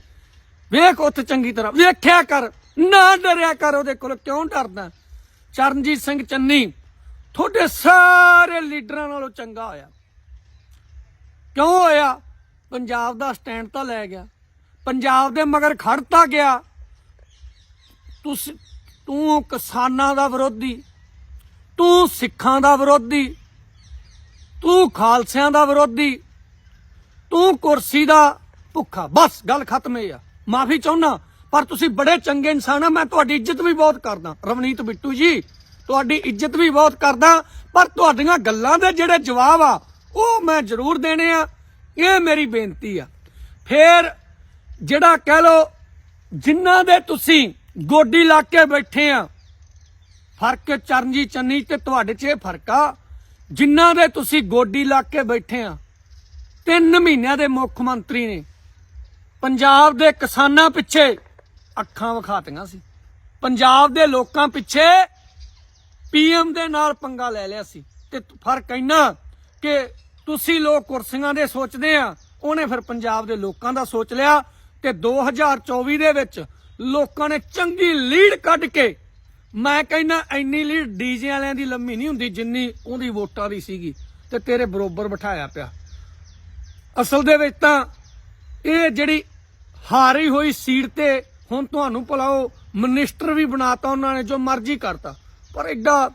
ਵੇਖ ਉੱਥੇ ਚੰਗੀ ਤਰ੍ਹਾਂ। ਵੇਖਿਆ ਕਰ। ਨਾ ਡਰਿਆ ਕਰ ਉਹਦੇ ਕੋਲ। ਕਿਉਂ ਡਰਦਾ? ਚਰਨਜੀਤ ਸਿੰਘ ਚੰਨੀ, ਤੁਹਾਡੇ ਸਾਰੇ ਲੀਡਰਾਂ ਨਾਲੋਂ ਚੰਗਾ ਹੋਇਆ। ਕਿਉਂ ਹੋਇਆ? ਪੰਜਾਬ ਦਾ ਸਟੈਂਡ ਤਾਂ ਲੈ ਗਿਆ। ਪੰਜਾਬ ਦੇ ਮਗਰ ਖੜਤਾ ਗਿਆ। ਤੁਸੀਂ ਤੂੰ ਕਿਸਾਨਾਂ ਦਾ ਵਿਰੋਧੀ, ਤੂੰ ਸਿੱਖਾਂ ਦਾ ਵਿਰੋਧੀ, ਤੂੰ ਖਾਲਸਿਆਂ ਦਾ ਵਿਰੋਧੀ, ਤੂੰ ਕੁਰਸੀ ਦਾ ਭੁੱਖਾ। ਬਸ, ਗੱਲ ਖਤਮ ਹੈ ਆ। ਮਾਫੀ ਚਾਹੁੰਨਾ, ਪਰ ਤੁਸੀਂ ਬੜੇ ਚੰਗੇ ਇਨਸਾਨ ਆ। ਮੈਂ ਤੁਹਾਡੀ ਇੱਜ਼ਤ ਵੀ ਬਹੁਤ ਕਰਦਾ। ਰਵਨੀਤ ਬਿੱਟੂ ਜੀ, ਤੁਹਾਡੀ ਇੱਜ਼ਤ ਵੀ ਬਹੁਤ ਕਰਦਾ, ਪਰ ਤੁਹਾਡੀਆਂ ਗੱਲਾਂ ਦੇ ਜਿਹੜੇ ਜਵਾਬ ਆ, ਉਹ ਮੈਂ ਜ਼ਰੂਰ ਦੇਣੇ ਆ। ਇਹ ਮੇਰੀ ਬੇਨਤੀ ਆ। ਫੇਰ ਜਿਹੜਾ ਕਹਿ ਲੋ ਜਿਨ੍ਹਾਂ ਦੇ ਤੁਸੀਂ ਗੋਡੀ ਲਾ ਕੇ ਬੈਠੇ ਆ। ਫ਼ਰਕ ਚਰਨਜੀ ਚੰਨੀ ਤੇ ਤੁਹਾਡੇ 'ਚ ਇਹ ਫ਼ਰਕ ਆ ਜਿਨ੍ਹਾਂ ਦੇ ਤੁਸੀਂ ਗੋਡੀ ਲਾ ਕੇ ਬੈਠੇ ਆ, ਤਿੰਨ ਮਹੀਨਿਆਂ ਦੇ ਮੁੱਖ ਮੰਤਰੀ ਨੇ। ਪੰਜਾਬ ਦੇ ਕਿਸਾਨਾਂ ਪਿੱਛੇ ਅੱਖਾਂ ਵਿਖਾਤੀਆਂ ਸੀ। ਪੰਜਾਬ ਦੇ ਲੋਕਾਂ ਪਿੱਛੇ ਪੀਐਮ ਦੇ ਨਾਲ ਪੰਗਾ ਲੈ ਲਿਆ ਸੀ। ਤੇ ਫ਼ਰਕ ਇੰਨਾ ਕਿ ਤੁਸੀਂ ਲੋਕ ਕੁਰਸੀਆਂ ਦੇ ਸੋਚਦੇ ਆ, ਉਹਨੇ ਫਿਰ ਪੰਜਾਬ ਦੇ ਲੋਕਾਂ ਦਾ ਸੋਚ ਲਿਆ ਤੇ 2024 ਦੇ ਵਿੱਚ ਲੋਕਾਂ ਨੇ ਚੰਗੀ ਲੀਡ ਕੱਢ ਕੇ, ਮੈਂ ਕਹਿੰਦਾ ਇੰਨੀ ਲੀਡ ਡੀਜੇ ਵਾਲਿਆਂ ਦੀ ਲੰਮੀ ਨਹੀਂ ਹੁੰਦੀ ਜਿੰਨੀ ਉਹਦੀ ਵੋਟਾਂ ਦੀ ਸੀਗੀ ਤੇ ਤੇਰੇ ਬਰੋਬਰ ਬਿਠਾਇਆ ਪਿਆ। ਅਸਲ ਦੇ ਵਿੱਚ ਤਾਂ ਇਹ ਜਿਹੜੀ ਹਾਰੀ ਹੋਈ ਸੀਟ ਤੇ ਹੁਣ ਤੁਹਾਨੂੰ ਭਲਾ ਉਹ ਮਿਨਿਸਟਰ ਵੀ ਬਣਾਤਾ ਉਹਨਾਂ ਨੇ ਜੋ ਮਰਜ਼ੀ ਕਰਤਾ। ਪਰ ਐਡਾ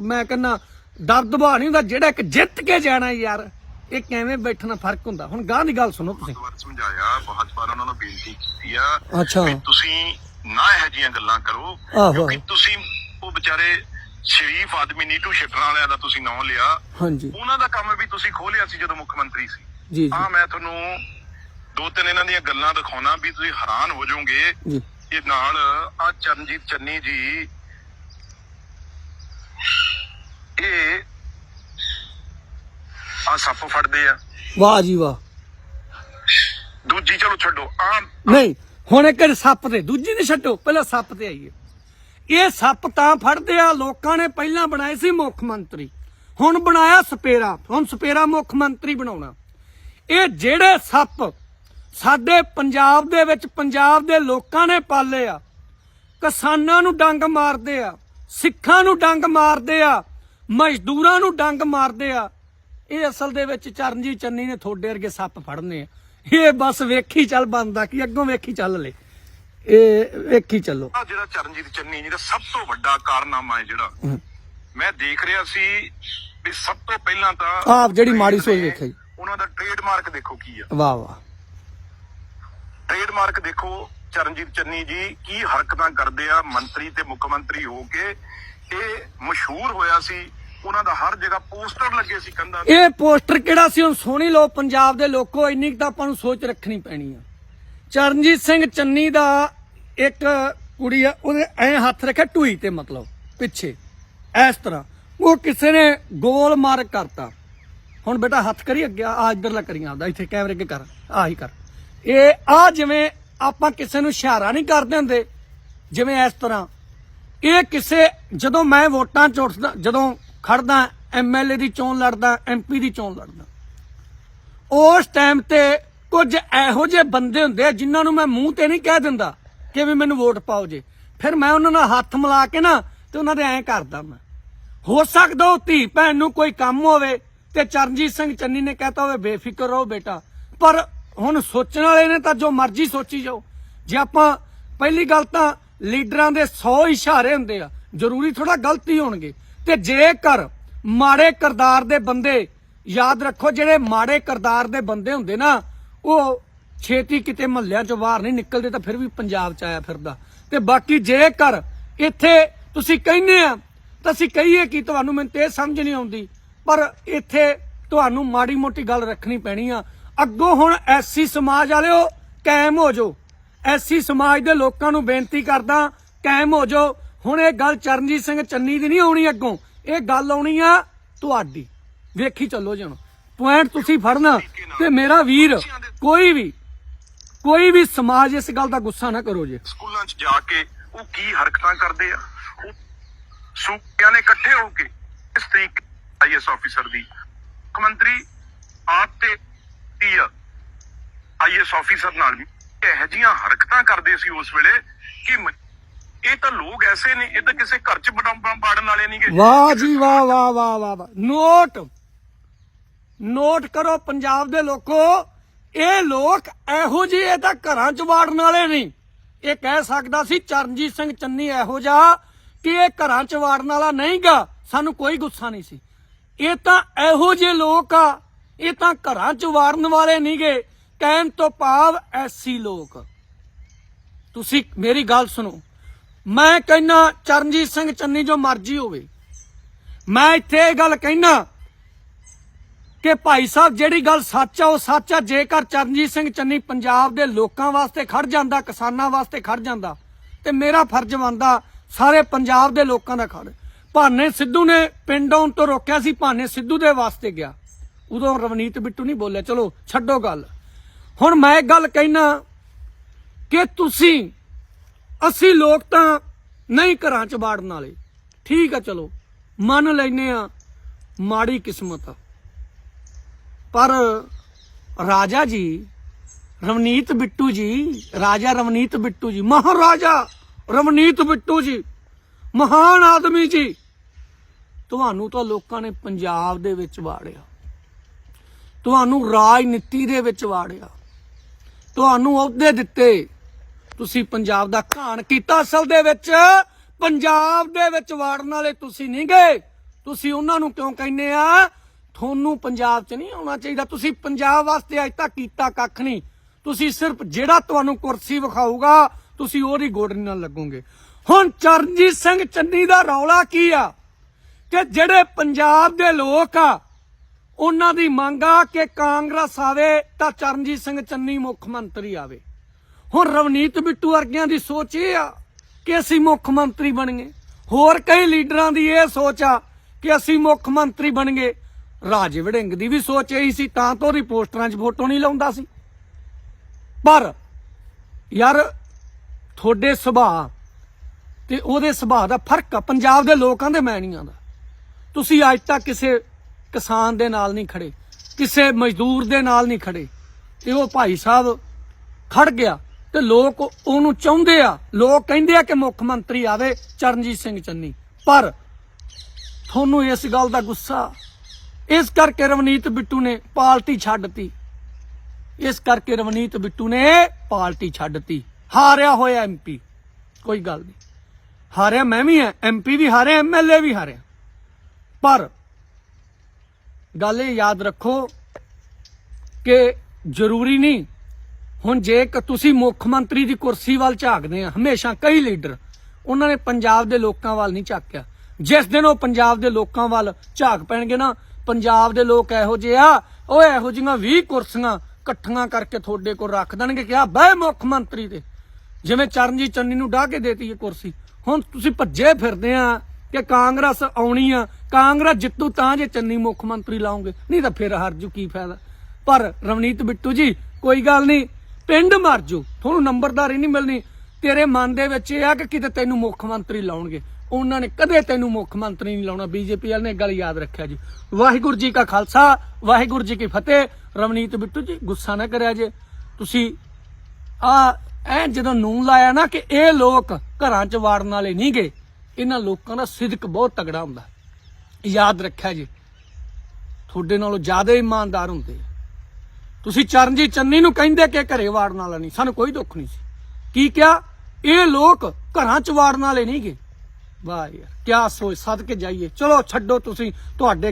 ਮੈਂ ਕਹਿੰਦਾ ਦਬਦਬਾ ਨਹੀਂ ਹੁੰਦਾ, ਜਿਹੜਾ ਇੱਕ ਜਿੱਤ ਕੇ ਜਾਣਾ ਯਾਰ। ਇਹ ਕਿਵੇਂ ਬੈਠਣਾ ਫ਼ਰਕ ਹੁੰਦਾ? ਹੁਣ ਗਾਂ ਦੀ ਗੱਲ ਸੁਣੋ ਤੁਸੀਂ। ਵਾਰ ਸਮਝਾਇਆ ਬਹੁਤ ਵਾਰ ਉਹਨਾਂ ਨੂੰ ਬੇਨਤੀ ਕੀਤੀ ਆ ਅੱਛਾ। ਵੀ ਤੁਸੀਂ ਨਾ ਇਹੋ ਜਿਹੀਆਂ ਗੱਲਾਂ ਕਰੋ ਆਹੋ। ਕਿਉਂਕਿ ਤੁਸੀਂ ਉਹ ਵਿਚਾਰੇ ਸ਼ਰੀਫ ਆਦਮੀ ਨੀਟੂ ਸ਼ਟਰਾਂ ਵਾਲਿਆਂ ਦਾ ਤੁਸੀਂ ਨਾਮ ਲਿਆ। ਹਾਂਜੀ। ਉਹਨਾਂ ਦਾ ਕੰਮ ਵੀ ਤੁਸੀਂ ਖੋਲਿਆ ਸੀ ਜਦੋਂ ਮੁੱਖ ਮੰਤਰੀ ਸੀ। ਜੀ ਜੀ। ਆ ਮੈਂ ਤੁਹਾਨੂੰ ਦੋ ਤਿੰਨ ਇਹਨਾਂ ਦੀਆਂ ਗੱਲਾਂ ਦਿਖਾਉਣਾ ਵੀ ਤੁਸੀਂ ਹੈਰਾਨ ਹੋ ਜਾਓਗੇ ਜੀ। ਇਹ ਨਾਲ ਆ ਚਰਨਜੀਤ ਚੰਨੀ ਜੀ ਇਹ ਆ ਸੱਪ ਫੜਦੇ ਆ। ਵਾਹ ਜੀ ਵਾਹ। ਦੂਜੀ ਚਲੋ ਛੱਡੋ ਆ ਨਹੀਂ ਹੁਣ ਇੱਕ ਸੱਪ ਤੇ ਦੂਜੀ ਨਹੀਂ ਛੱਡੋ ਪਹਿਲਾਂ ਸੱਪ ਤੇ ਆਈਏ। ਇਹ ਸੱਪ ਤਾਂ ਫੜਦੇ ਆ ਲੋਕਾਂ ਨੇ ਪਹਿਲਾਂ ਬਣਾਏ ਸੀ ਮੁੱਖ ਮੰਤਰੀ। ਹੁਣ ਬਣਾਇਆ ਸਪੇਰਾ ਹੁਣ ਸਪੇਰਾ ਮੁੱਖ ਮੰਤਰੀ ਬਣਾਉਣਾ। ਇਹ ਜਿਹੜੇ ਸੱਪ ਸਾਡੇ ਪੰਜਾਬ ਦੇ ਵਿੱਚ ਪੰਜਾਬ ਦੇ ਲੋਕਾਂ ਨੇ ਪਾਲੇ ਆ ਕਿਸਾਨਾਂ ਨੂੰ ਡੰਗ ਮਾਰਦੇ ਆ ਸਿੱਖਾਂ ਨੂੰ ਡੰਗ ਮਾਰਦੇ ਆ ਮਜ਼ਦੂਰਾਂ ਨੂੰ ਡੰਗ ਮਾਰਦੇ ਆ ਇਹ ਅਸਲ ਦੇ ਵਿੱਚ ਚਰਨਜੀਤ ਚੰਨੀ ਨੇ ਥੋੜੇ ਵਰਗੇ ਸੱਪ ਫੜਨੇ ਆ। ਇਹ ਬਸ ਵੇਖੀ ਚੱਲ ਬੰਦਾ ਕੀ ਅੱਗੋਂ ਵੇਖੀ ਚੱਲ ਲੈ। ਇਹ ਵੇਖੀ ਚੱਲੋ। ਆ ਜਿਹੜਾ ਚਰਨਜੀਤ ਚੰਨੀ ਜੀ ਦਾ ਸਭ ਤੋਂ ਵੱਡਾ ਕਾਰਨਾਮਾ ਹੈ ਜਿਹੜਾ। ਮੈਂ ਦੇਖ ਰਿਹਾ ਸੀ ਵੀ ਸਭ ਤੋਂ ਪਹਿਲਾਂ ਤਾਂ ਆਪ ਜਿਹੜੀ ਮਾੜੀ ਸੋਚ ਵੇਖਿਆ ਜੀ। ਉਹਨਾਂ ਦਾ ਟ੍ਰੇਡਮਾਰਕ ਦੇਖੋ ਕੀ ਆ। ਵਾਹ ਵਾਹ। ਟ੍ਰੇਡਮਾਰਕ ਦੇਖੋ ਚਰਨਜੀਤ ਚੰਨੀ ਜੀ ਕੀ ਹਰਕਤਾਂ ਕਰਦੇ ਆ ਮੰਤਰੀ ਤੇ ਮੁੱਖ ਮੰਤਰੀ ਹੋ ਕੇ। ਇਹ ਮਸ਼ਹੂਰ ਹੋਇਆ ਸੀ ਉਹਨਾਂ ਦਾ ਹਰ ਜਗ੍ਹਾ ਪੋਸਟਰ ਲੱਗੇ ਸੀ ਕੰਧਾਂ ਤੇ। ਇਹ ਪੋਸਟਰ ਕਿਹੜਾ ਸੀ? ਹੁਣ ਸੋਹਣੀ ਲੋ ਪੰਜਾਬ ਦੇ ਲੋਕੋ, ਇੰਨੀ ਤਾਂ ਆਪਾਂ ਨੂੰ ਸੋਚ ਰੱਖਣੀ ਪੈਣੀ ਆ। ਚਰਨਜੀਤ ਸਿੰਘ ਚੰਨੀ ਦਾ ਇੱਕ ਕੁੜੀ ਆ, ਉਹਦੇ ਐ ਹੱਥ ਰੱਖਿਆ ਟੂਈ ਤੇ ਮਤਲਬ, ਪਿੱਛੇ। ਇਸ ਤਰ੍ਹਾਂ। ਉਹ ਕਿਸੇ ਨੇ ਗੋਲ ਮਾਰ ਕਰਤਾ। ਹੁਣ ਬੇਟਾ ਹੱਥ ਕਰੀ ਅੱਗੇ, ਆ ਇੱਧਰਲਾ ਕਰੀ ਆਪਦਾ, ਇੱਥੇ ਕੈਮਰੇ ਅੱਗੇ ਕਰ ਆ ਹੀ ਕਰ। ਇਹ, ਆ ਜਿਵੇਂ ਆਪਾਂ ਕਿਸੇ ਨੂੰ ਇਸ਼ਾਰਾ ਨਹੀਂ ਕਰਦੇ ਹੁੰਦੇ, ਜਿਵੇਂ ਇਸ ਤਰ੍ਹਾਂ। ਇਹ ਕਿਸੇ, ਜਦੋਂ ਮੈਂ ਵੋਟਾਂ ਚ ਉੱਠਦਾ, ਜਦੋਂ ਖੜਦਾ ਐਮਐਲਏ ਦੀ ਚੋਣ ਲੜਦਾ ਐਮਪੀ ਦੀ ਚੋਣ ਲੜਦਾ। ਉਸ ਟਾਈਮ ਤੇ ਕੁਝ ਇਹੋ ਜਿਹੇ ਬੰਦੇ ਹੁੰਦੇ ਆ ਜਿਨ੍ਹਾਂ ਨੂੰ ਮੈਂ ਮੂੰਹ ਤੇ ਨਹੀਂ ਕਹਿ ਦਿੰਦਾ ਕਿ ਵੀ ਮੈਨੂੰ ਵੋਟ ਪਾਓ ਜੇ। ਫਿਰ ਮੈਂ ਉਹਨਾਂ ਨਾਲ ਹੱਥ ਮਿਲਾ ਕੇ ਨਾ ਤੇ ਉਹਨਾਂ ਦੇ ਐਂ ਕਰਦਾ ਮੈਂ। ਹੋ ਸਕਦਾ ਉਹ ਧੀ ਭੈਣ ਨੂੰ ਕੋਈ ਕੰਮ ਹੋਵੇ ਤੇ ਚਰਨਜੀਤ ਸਿੰਘ ਚੰਨੀ ਨੇ ਕਹਤਾ ਹੋਵੇ, ਬੇਫਿਕਰ ਰਹੋ ਬੇਟਾ। ਪਰ ਹੁਣ ਸੋਚਣ ਵਾਲੇ ਨੇ ਤਾਂ ਜੋ ਮਰਜ਼ੀ ਸੋਚੀ ਜਾਓ। ਜੇ ਆਪਾਂ ਪਹਿਲੀ ਗੱਲ ਤਾਂ ਲੀਡਰਾਂ ਦੇ 100 ਇਸ਼ਾਰੇ ਹੁੰਦੇ ਆ, ਜ਼ਰੂਰੀ ਥੋੜਾ ਗਲਤੀ ਹੋਣਗੇ। ਤੇ ਜੇਕਰ ਮਾੜੇ ਕਰਦਾਰ ਦੇ ਬੰਦੇ ਯਾਦ ਰੱਖੋ, ਜਿਹੜੇ ਮਾੜੇ ਕਰਦਾਰ ਦੇ ਬੰਦੇ ਹੁੰਦੇ ਨਾ, ਉਹ ਛੇਤੀ ਕਿਤੇ ਮਹੱਲਿਆਂ ਚੋਂ ਬਾਹਰ ਨਹੀਂ ਨਿਕਲਦੇ ਤਾਂ ਫਿਰ ਵੀ ਪੰਜਾਬ ਚ ਆਇਆ ਫਿਰਦਾ। ਤੇ ਬਾਕੀ ਜੇਕਰ ਇੱਥੇ ਤੁਸੀਂ ਕਹਿੰਦੇ ਆ, ਤਾਂ ਅਸੀਂ ਕਹੀਏ ਕਿ ਤੁਹਾਨੂੰ ਮੈਨੂੰ ਤੇ ਇਹ ਸਮਝ ਨਹੀਂ ਆਉਂਦੀ, ਪਰ ਇੱਥੇ ਤੁਹਾਨੂੰ ਮਾੜੀ ਮੋਟੀ ਗੱਲ ਰੱਖਣੀ ਪੈਣੀ ਆ। ਅੱਗੋਂ ਹੁਣ ਐਸੀ ਸਮਾਜ ਵਾਲਿਓ ਕਾਇਮ ਹੋ ਜਾਓ। ਐਸੀ ਸਮਾਜ ਦੇ ਲੋਕਾਂ ਨੂੰ ਬੇਨਤੀ ਕਰਦਾ ਕਾਇਮ ਹੋ ਜਾਓ। ਹੁਣ ਇਹ ਗੱਲ ਚਰਨਜੀਤ ਸਿੰਘ ਚੰਨੀ ਦੀ ਨਹੀਂ ਆਉਣੀ ਅੱਗੋਂ। ਇਹ ਗੱਲ ਆਉਣੀ ਆ ਤੁਹਾਡੀ। ਵੇਖੀ ਚੱਲੋ ਜਣ ਪੁਆਇੰਟ ਤੁਸੀਂ ਫੜਨਾ ਤੇ ਮੇਰਾ ਵੀਰ ਕੋਈ ਵੀ ਕੋਈ ਵੀ ਸਮਾਜ ਇਸ ਗੱਲ ਦਾ ਗੁੱਸਾ ਨਾ ਕਰੋ ਜੇ। ਸਕੂਲਾਂ 'ਚ ਜਾ ਕੇ ਉਹ ਕੀ ਹਰਕਤਾਂ ਕਰਦੇ ਆ? ਉਹ ਸੂਬਿਆਂ ਨੇ ਇਕੱਠੇ ਹੋ ਕੇ ਇਸ ਤਰੀਕੇ ਆਈਐਸ ਆਫੀਸਰ ਦੀ। ਮੁੱਖ ਮੰਤਰੀ ਆਪ ਤੇ ਤੀ ਆਈਐਸ ਆਫੀਸਰ ਨਾਲ ਇਹੋ ਜਿਹੀਆਂ ਹਰਕਤਾਂ ਕਰਦੇ ਸੀ ਉਸ ਵੇਲੇ ਕਿ ਇਹ ਤਾਂ ਲੋਕ ਐਸੇ ਨੇ, ਇਹ ਤਾਂ ਕਿਸੇ ਘਰ 'ਚ ਬੜਾਂ ਬਾੜਨ ਵਾਲੇ ਨਹੀਂਗੇ ਵਾਹ ਜੀ, ਵਾਹ ਵਾਹ ਵਾਹ ਵਾਹ ਵਾਹ। ਨੋਟ ਨੋਟ ਕਰੋ ਪੰਜਾਬ ਦੇ ਲੋਕੋ, ਇਹ ਲੋਕ ਇਹੋ ਜਿਹੇ ਇਹ ਤਾਂ ਘਰਾਂ ਚ ਵਾੜਨ ਵਾਲੇ ਨਹੀਂ ਇਹ ਕਹਿ ਸਕਦਾ ਸੀ ਚਰਨਜੀਤ ਸਿੰਘ ਚੰਨੀ ਇਹੋ ਜਿਹਾ ਕਿ ਇਹ ਘਰਾਂ ਚ ਵਾੜਨ ਵਾਲਾ ਨਹੀਂਗਾ, ਸਾਨੂੰ ਕੋਈ ਗੁੱਸਾ ਨਹੀਂ ਸੀ। ਇਹ ਤਾਂ ਇਹੋ ਜਿਹੇ ਲੋਕ ਆ, ਇਹ ਤਾਂ ਘਰਾਂ ਚ ਵਾੜਨ ਵਾਲੇ ਨਹੀਂਗੇ, ਕਹਿਣ ਤੋਂ ਭਾਵ ਐਸੀ ਲੋਕ। ਤੁਸੀਂ ਮੇਰੀ ਗੱਲ ਸੁਣੋ। ਮੈਂ ਕਹਿੰਨਾ ਚਰਨਜੀਤ ਸਿੰਘ ਚੰਨੀ ਜੋ ਮਰਜ਼ੀ ਹੋਵੇ। ਮੈਂ ਇੱਥੇ ਇਹ ਗੱਲ ਕਹਿਣਾ ਕਿ ਭਾਈ ਸਾਹਿਬ, ਜਿਹੜੀ ਗੱਲ ਸੱਚ ਆ, ਉਹ ਸੱਚ ਆ। ਜੇਕਰ ਚਰਨਜੀਤ ਸਿੰਘ ਚੰਨੀ ਪੰਜਾਬ ਦੇ ਲੋਕਾਂ ਵਾਸਤੇ ਖੜ ਜਾਂਦਾ, ਕਿਸਾਨਾਂ ਵਾਸਤੇ ਖੜ ਜਾਂਦਾ, ਤੇ ਮੇਰਾ ਫਰਜ਼ ਬਣਦਾ ਸਾਰੇ ਪੰਜਾਬ ਦੇ ਲੋਕਾਂ ਦਾ ਖੜ ਭਾਨੇ ਸਿੱਧੂ ਨੇ ਪਿੰਡ ਆਉਣ ਤੋਂ ਰੋਕਿਆ ਸੀ, ਭਾਨੇ ਸਿੱਧੂ ਦੇ ਵਾਸਤੇ ਗਿਆ। ਉਦੋਂ ਰਵਨੀਤ ਬਿੱਟੂ ਨਹੀਂ ਬੋਲਿਆ। ਚਲੋ, ਛੱਡੋ ਗੱਲ। ਹੁਣ ਮੈਂ ਇੱਕ ਗੱਲ ਕਹਿਣਾ ਕਿ ਤੁਸੀਂ ਅਸੀਂ ਲੋਕ ਤਾਂ ਨਹੀਂ ਘਰਾਂ ਚ ਬਾੜਨ ਵਾਲੇ। ਠੀਕ ਆ, ਚਲੋ। ਮੰਨ ਲੈਨੇ ਆ, ਮਾੜੀ ਕਿਸਮਤ ਆ। ਪਰ ਰਾਜਾ ਜੀ, ਰਵਨੀਤ ਬਿੱਟੂ ਜੀ, ਰਾਜਾ ਰਵਨੀਤ ਬਿੱਟੂ ਜੀ, ਮਹਾਰਾਜਾ ਰਵਨੀਤ ਬਿੱਟੂ ਜੀ, ਮਹਾਨ ਆਦਮੀ ਜੀ, ਤੁਹਾਨੂੰ ਤਾਂ ਲੋਕਾਂ ਨੇ ਪੰਜਾਬ ਦੇ ਵਿੱਚ ਵਾੜਿਆ। ਤੁਹਾਨੂੰ ਰਾਜਨੀਤੀ ਦੇ ਵਿੱਚ ਵਾੜਿਆ। ਤੁਹਾਨੂੰ ਅਹੁਦੇ ਦਿੱਤੇ। ਤੁਸੀਂ ਪੰਜਾਬ ਦਾ ਘਾਣ ਕੀਤਾ ਅਸਲ ਦੇ ਵਿੱਚ, ਪੰਜਾਬ ਦੇ ਵਿੱਚ ਵਾੜਨ ਵਾਲੇ ਤੁਸੀਂ ਨਹੀਂ ਗਏ। ਤੁਸੀਂ ਉਹਨਾਂ ਨੂੰ ਕਿਉਂ ਕਹਿੰਦੇ ਆ? ਤੁਹਾਨੂੰ ਪੰਜਾਬ 'ਚ ਨਹੀਂ ਆਉਣਾ ਚਾਹੀਦਾ। ਤੁਸੀਂ ਪੰਜਾਬ ਵਾਸਤੇ ਅੱਜ ਤੱਕ ਕੀਤਾ ਕੱਖ ਨਹੀਂ। ਤੁਸੀਂ ਸਿਰਫ ਜਿਹੜਾ ਤੁਹਾਨੂੰ ਕੁਰਸੀ ਵਿਖਾਊਗਾ, ਤੁਸੀਂ ਉਹਦੀ ਗੋਡਰੀ ਨਾਲ ਲੱਗੋਗੇ। ਹੁਣ ਚਰਨਜੀਤ ਸਿੰਘ ਚੰਨੀ ਦਾ ਰੌਲਾ ਕੀ ਆ? ਕਿ ਜਿਹੜੇ ਪੰਜਾਬ ਦੇ ਲੋਕ ਆ, ਉਹਨਾਂ ਦੀ ਮੰਗ ਆ ਕਿ ਕਾਂਗਰਸ ਆਵੇ ਤਾਂ ਚਰਨਜੀਤ ਸਿੰਘ ਚੰਨੀ ਮੁੱਖ ਮੰਤਰੀ ਆਵੇ। ਹੁਣ ਰਵਨੀਤ ਬਿੱਟੂ ਵਰਗਿਆਂ ਦੀ ਸੋਚ ਇਹ ਆ ਕਿ ਅਸੀਂ ਮੁੱਖ ਮੰਤਰੀ ਬਣਗੇ ਹੋਰ ਕਈ ਲੀਡਰਾਂ ਦੀ ਇਹ ਸੋਚ ਆ ਕਿ ਅਸੀਂ ਮੁੱਖ ਮੰਤਰੀ ਬਣਗੇ ਰਾਜੇ ਵੜਿੰਗ ਦੀ ਵੀ ਸੋਚ ਇਹੀ ਸੀ, ਤਾਂ ਤੋਂ ਉਹਦੀ ਪੋਸਟਰਾਂ 'ਚ ਫੋਟੋ ਨਹੀਂ ਲਾਉਂਦਾ ਸੀ। ਪਰ ਯਾਰ ਤੁਹਾਡੇ ਸੁਭਾਅ ਤੇ ਉਹਦੇ ਸੁਭਾਅ ਦਾ ਫ਼ਰਕ ਆ, ਪੰਜਾਬ ਦੇ ਲੋਕਾਂ ਦੇ ਮੈਣੀਆਂ ਦਾ। ਤੁਸੀਂ ਅੱਜ ਤੱਕ ਕਿਸੇ ਕਿਸਾਨ ਦੇ ਨਾਲ ਨਹੀਂ ਖੜੇ, ਕਿਸੇ ਮਜ਼ਦੂਰ ਦੇ ਨਾਲ ਨਹੀਂ ਖੜੇ, ਤੇ ਉਹ ਭਾਈ ਸਾਹਿਬ ਖੜ ਗਿਆ। ਤੇ ਲੋਕ ਉਹਨੂੰ ਚਾਹੁੰਦੇ ਆ। ਲੋਕ ਕਹਿੰਦੇ ਆ ਕਿ ਮੁੱਖ ਮੰਤਰੀ ਆਵੇ ਚਰਨਜੀਤ ਸਿੰਘ ਚੰਨੀ। ਪਰ ਤੁਹਾਨੂੰ ਇਸ ਗੱਲ ਦਾ ਗੁੱਸਾ। ਇਸ ਕਰਕੇ ਰਵਨੀਤ ਬਿੱਟੂ ਨੇ ਪਾਰਟੀ ਛੱਡਤੀ ਇਸ ਕਰਕੇ ਰਵਨੀਤ ਬਿੱਟੂ ਨੇ ਪਾਰਟੀ ਛੱਡਤੀ ਹਾਰਿਆ ਹੋਇਆ ਐਮਪੀ ਕੋਈ ਗੱਲ ਨਹੀਂ। ਹਾਰਿਆ ਮੈਂ ਵੀ ਹਾਂ। ਐਮਪੀ ਵੀ ਹਾਰਿਆ ਐਮਐਲਏ ਵੀ ਹਾਰਿਆ। ਪਰ ਗੱਲ ਇਹ ਯਾਦ ਰੱਖੋ ਕਿ ਜ਼ਰੂਰੀ ਨਹੀਂ ਹੁਣ ਜੇ ਤੁਸੀਂ ਮੁੱਖ ਮੰਤਰੀ ਦੀ ਕੁਰਸੀ ਵੱਲ ਝਾਕਦੇ ਆ, ਹਮੇਸ਼ਾ ਕਈ ਲੀਡਰ, ਉਹਨਾਂ ਨੇ ਪੰਜਾਬ ਦੇ ਲੋਕਾਂ ਵੱਲ ਨਹੀਂ ਝਾਕਿਆ। ਜਿਸ ਦਿਨ ਉਹ ਪੰਜਾਬ ਦੇ ਲੋਕਾਂ ਵੱਲ ਝਾਕ ਪੈਣਗੇ ਨਾ, ਪੰਜਾਬ ਦੇ ਲੋਕ ਇਹੋ ਜਿਹੇ ਆ, ਉਹ ਇਹੋ ਜਿਹੀਆਂ 20 ਕੁਰਸੀਆਂ ਇਕੱਠੀਆਂ ਕਰਕੇ ਤੁਹਾਡੇ ਕੋਲ ਰੱਖ ਦੇਣਗੇ ਕਿਹਾ ਬਹਿ ਮੁੱਖ ਮੰਤਰੀ ਤੇ। ਜਿਵੇਂ ਚਰਨਜੀਤ ਚੰਨੀ ਨੂੰ ਡਾਹ ਕੇ ਦੇਤੀ ਇਹ ਕੁਰਸੀ, ਹੁਣ ਤੁਸੀਂ ਭੱਜੇ ਫਿਰਦੇ ਆ ਕਿ ਕਾਂਗਰਸ ਆਉਣੀ ਆ, ਕਾਂਗਰਸ ਜਿੱਤੂ ਤਾਂ ਜੇ ਚੰਨੀ ਮੁੱਖ ਮੰਤਰੀ ਲਾਉਂਗੇ, ਨਹੀਂ ਤਾਂ ਫਿਰ ਹਰ ਜੂ, ਕੀ ਫਾਇਦਾ? ਪਰ ਰਵਨੀਤ ਬਿੱਟੂ ਜੀ, ਕੋਈ ਗੱਲ ਨਹੀਂ ਪਿੰਡ ਮਰ ਜੂ। ਤੁਹਾਨੂੰ ਨੰਬਰਦਾਰੀ ਨਹੀਂ ਮਿਲਣੀ। ਤੇਰੇ ਮਨ ਦੇ ਵਿੱਚ ਇਹ ਆ ਕਿ ਕਿਤੇ ਤੈਨੂੰ ਮੁੱਖ ਮੰਤਰੀ ਲਾਉਣਗੇ। ਉਹਨਾਂ ਨੇ ਕਦੇ ਤੈਨੂੰ ਮੁੱਖ ਮੰਤਰੀ ਨਹੀਂ ਲਾਉਣਾ। ਬੀਜੇਪੀ ਵਾਲੇ ਨੇ ਗੱਲ ਯਾਦ ਰੱਖਿਆ ਜੀ। ਵਾਹਿਗੁਰੂ ਜੀ ਕਾ ਖਾਲਸਾ, ਵਾਹਿਗੁਰੂ ਜੀ ਕੀ ਫਤਿਹ। ਰਵਨੀਤ ਬਿੱਟੂ ਜੀ, ਗੁੱਸਾ ਨਾ ਕਰਿਆ ਜੇ। ਤੁਸੀਂ ਆ, ਐ ਜਦੋਂ ਨੂੰ ਲਾਇਆ ਨਾ ਕਿ ਇਹ ਲੋਕ ਘਰਾਂ 'ਚ ਵਾੜਨ ਵਾਲੇ ਨਹੀਂ ਗਏ, ਇਹਨਾਂ ਲੋਕਾਂ ਦਾ ਸਿਦਕ ਬਹੁਤ ਤਗੜਾ ਹੁੰਦਾ। ਯਾਦ ਰੱਖਿਆ ਜੀ। ਤੁਹਾਡੇ ਨਾਲੋਂ ਜ਼ਿਆਦਾ ਇਮਾਨਦਾਰ ਹੁੰਦੇ ਆ। ਤੁਸੀਂ ਚਰਨਜੀਤ ਚੰਨੀ ਨੂੰ ਕਹਿੰਦੇ ਕਿ ਘਰੇ ਵਾੜਨ ਵਾਲਾ ਨਹੀਂ, ਸਾਨੂੰ ਕੋਈ ਦੁੱਖ ਨਹੀਂ ਸੀ। ਕੀ ਕਿਹਾ? ਇਹ ਲੋਕ ਘਰਾਂ ਚ ਵਾੜਨ ਵਾਲੇ ਨਹੀਂ ਗੇ ਵਾਹ ਯਾਰ, ਕਿਆ ਸੋਚ, ਸਦਕੇ ਜਾਈਏ। ਚਲੋ ਛੱਡੋ ਤੁਸੀਂ, ਤੁਹਾਡੇ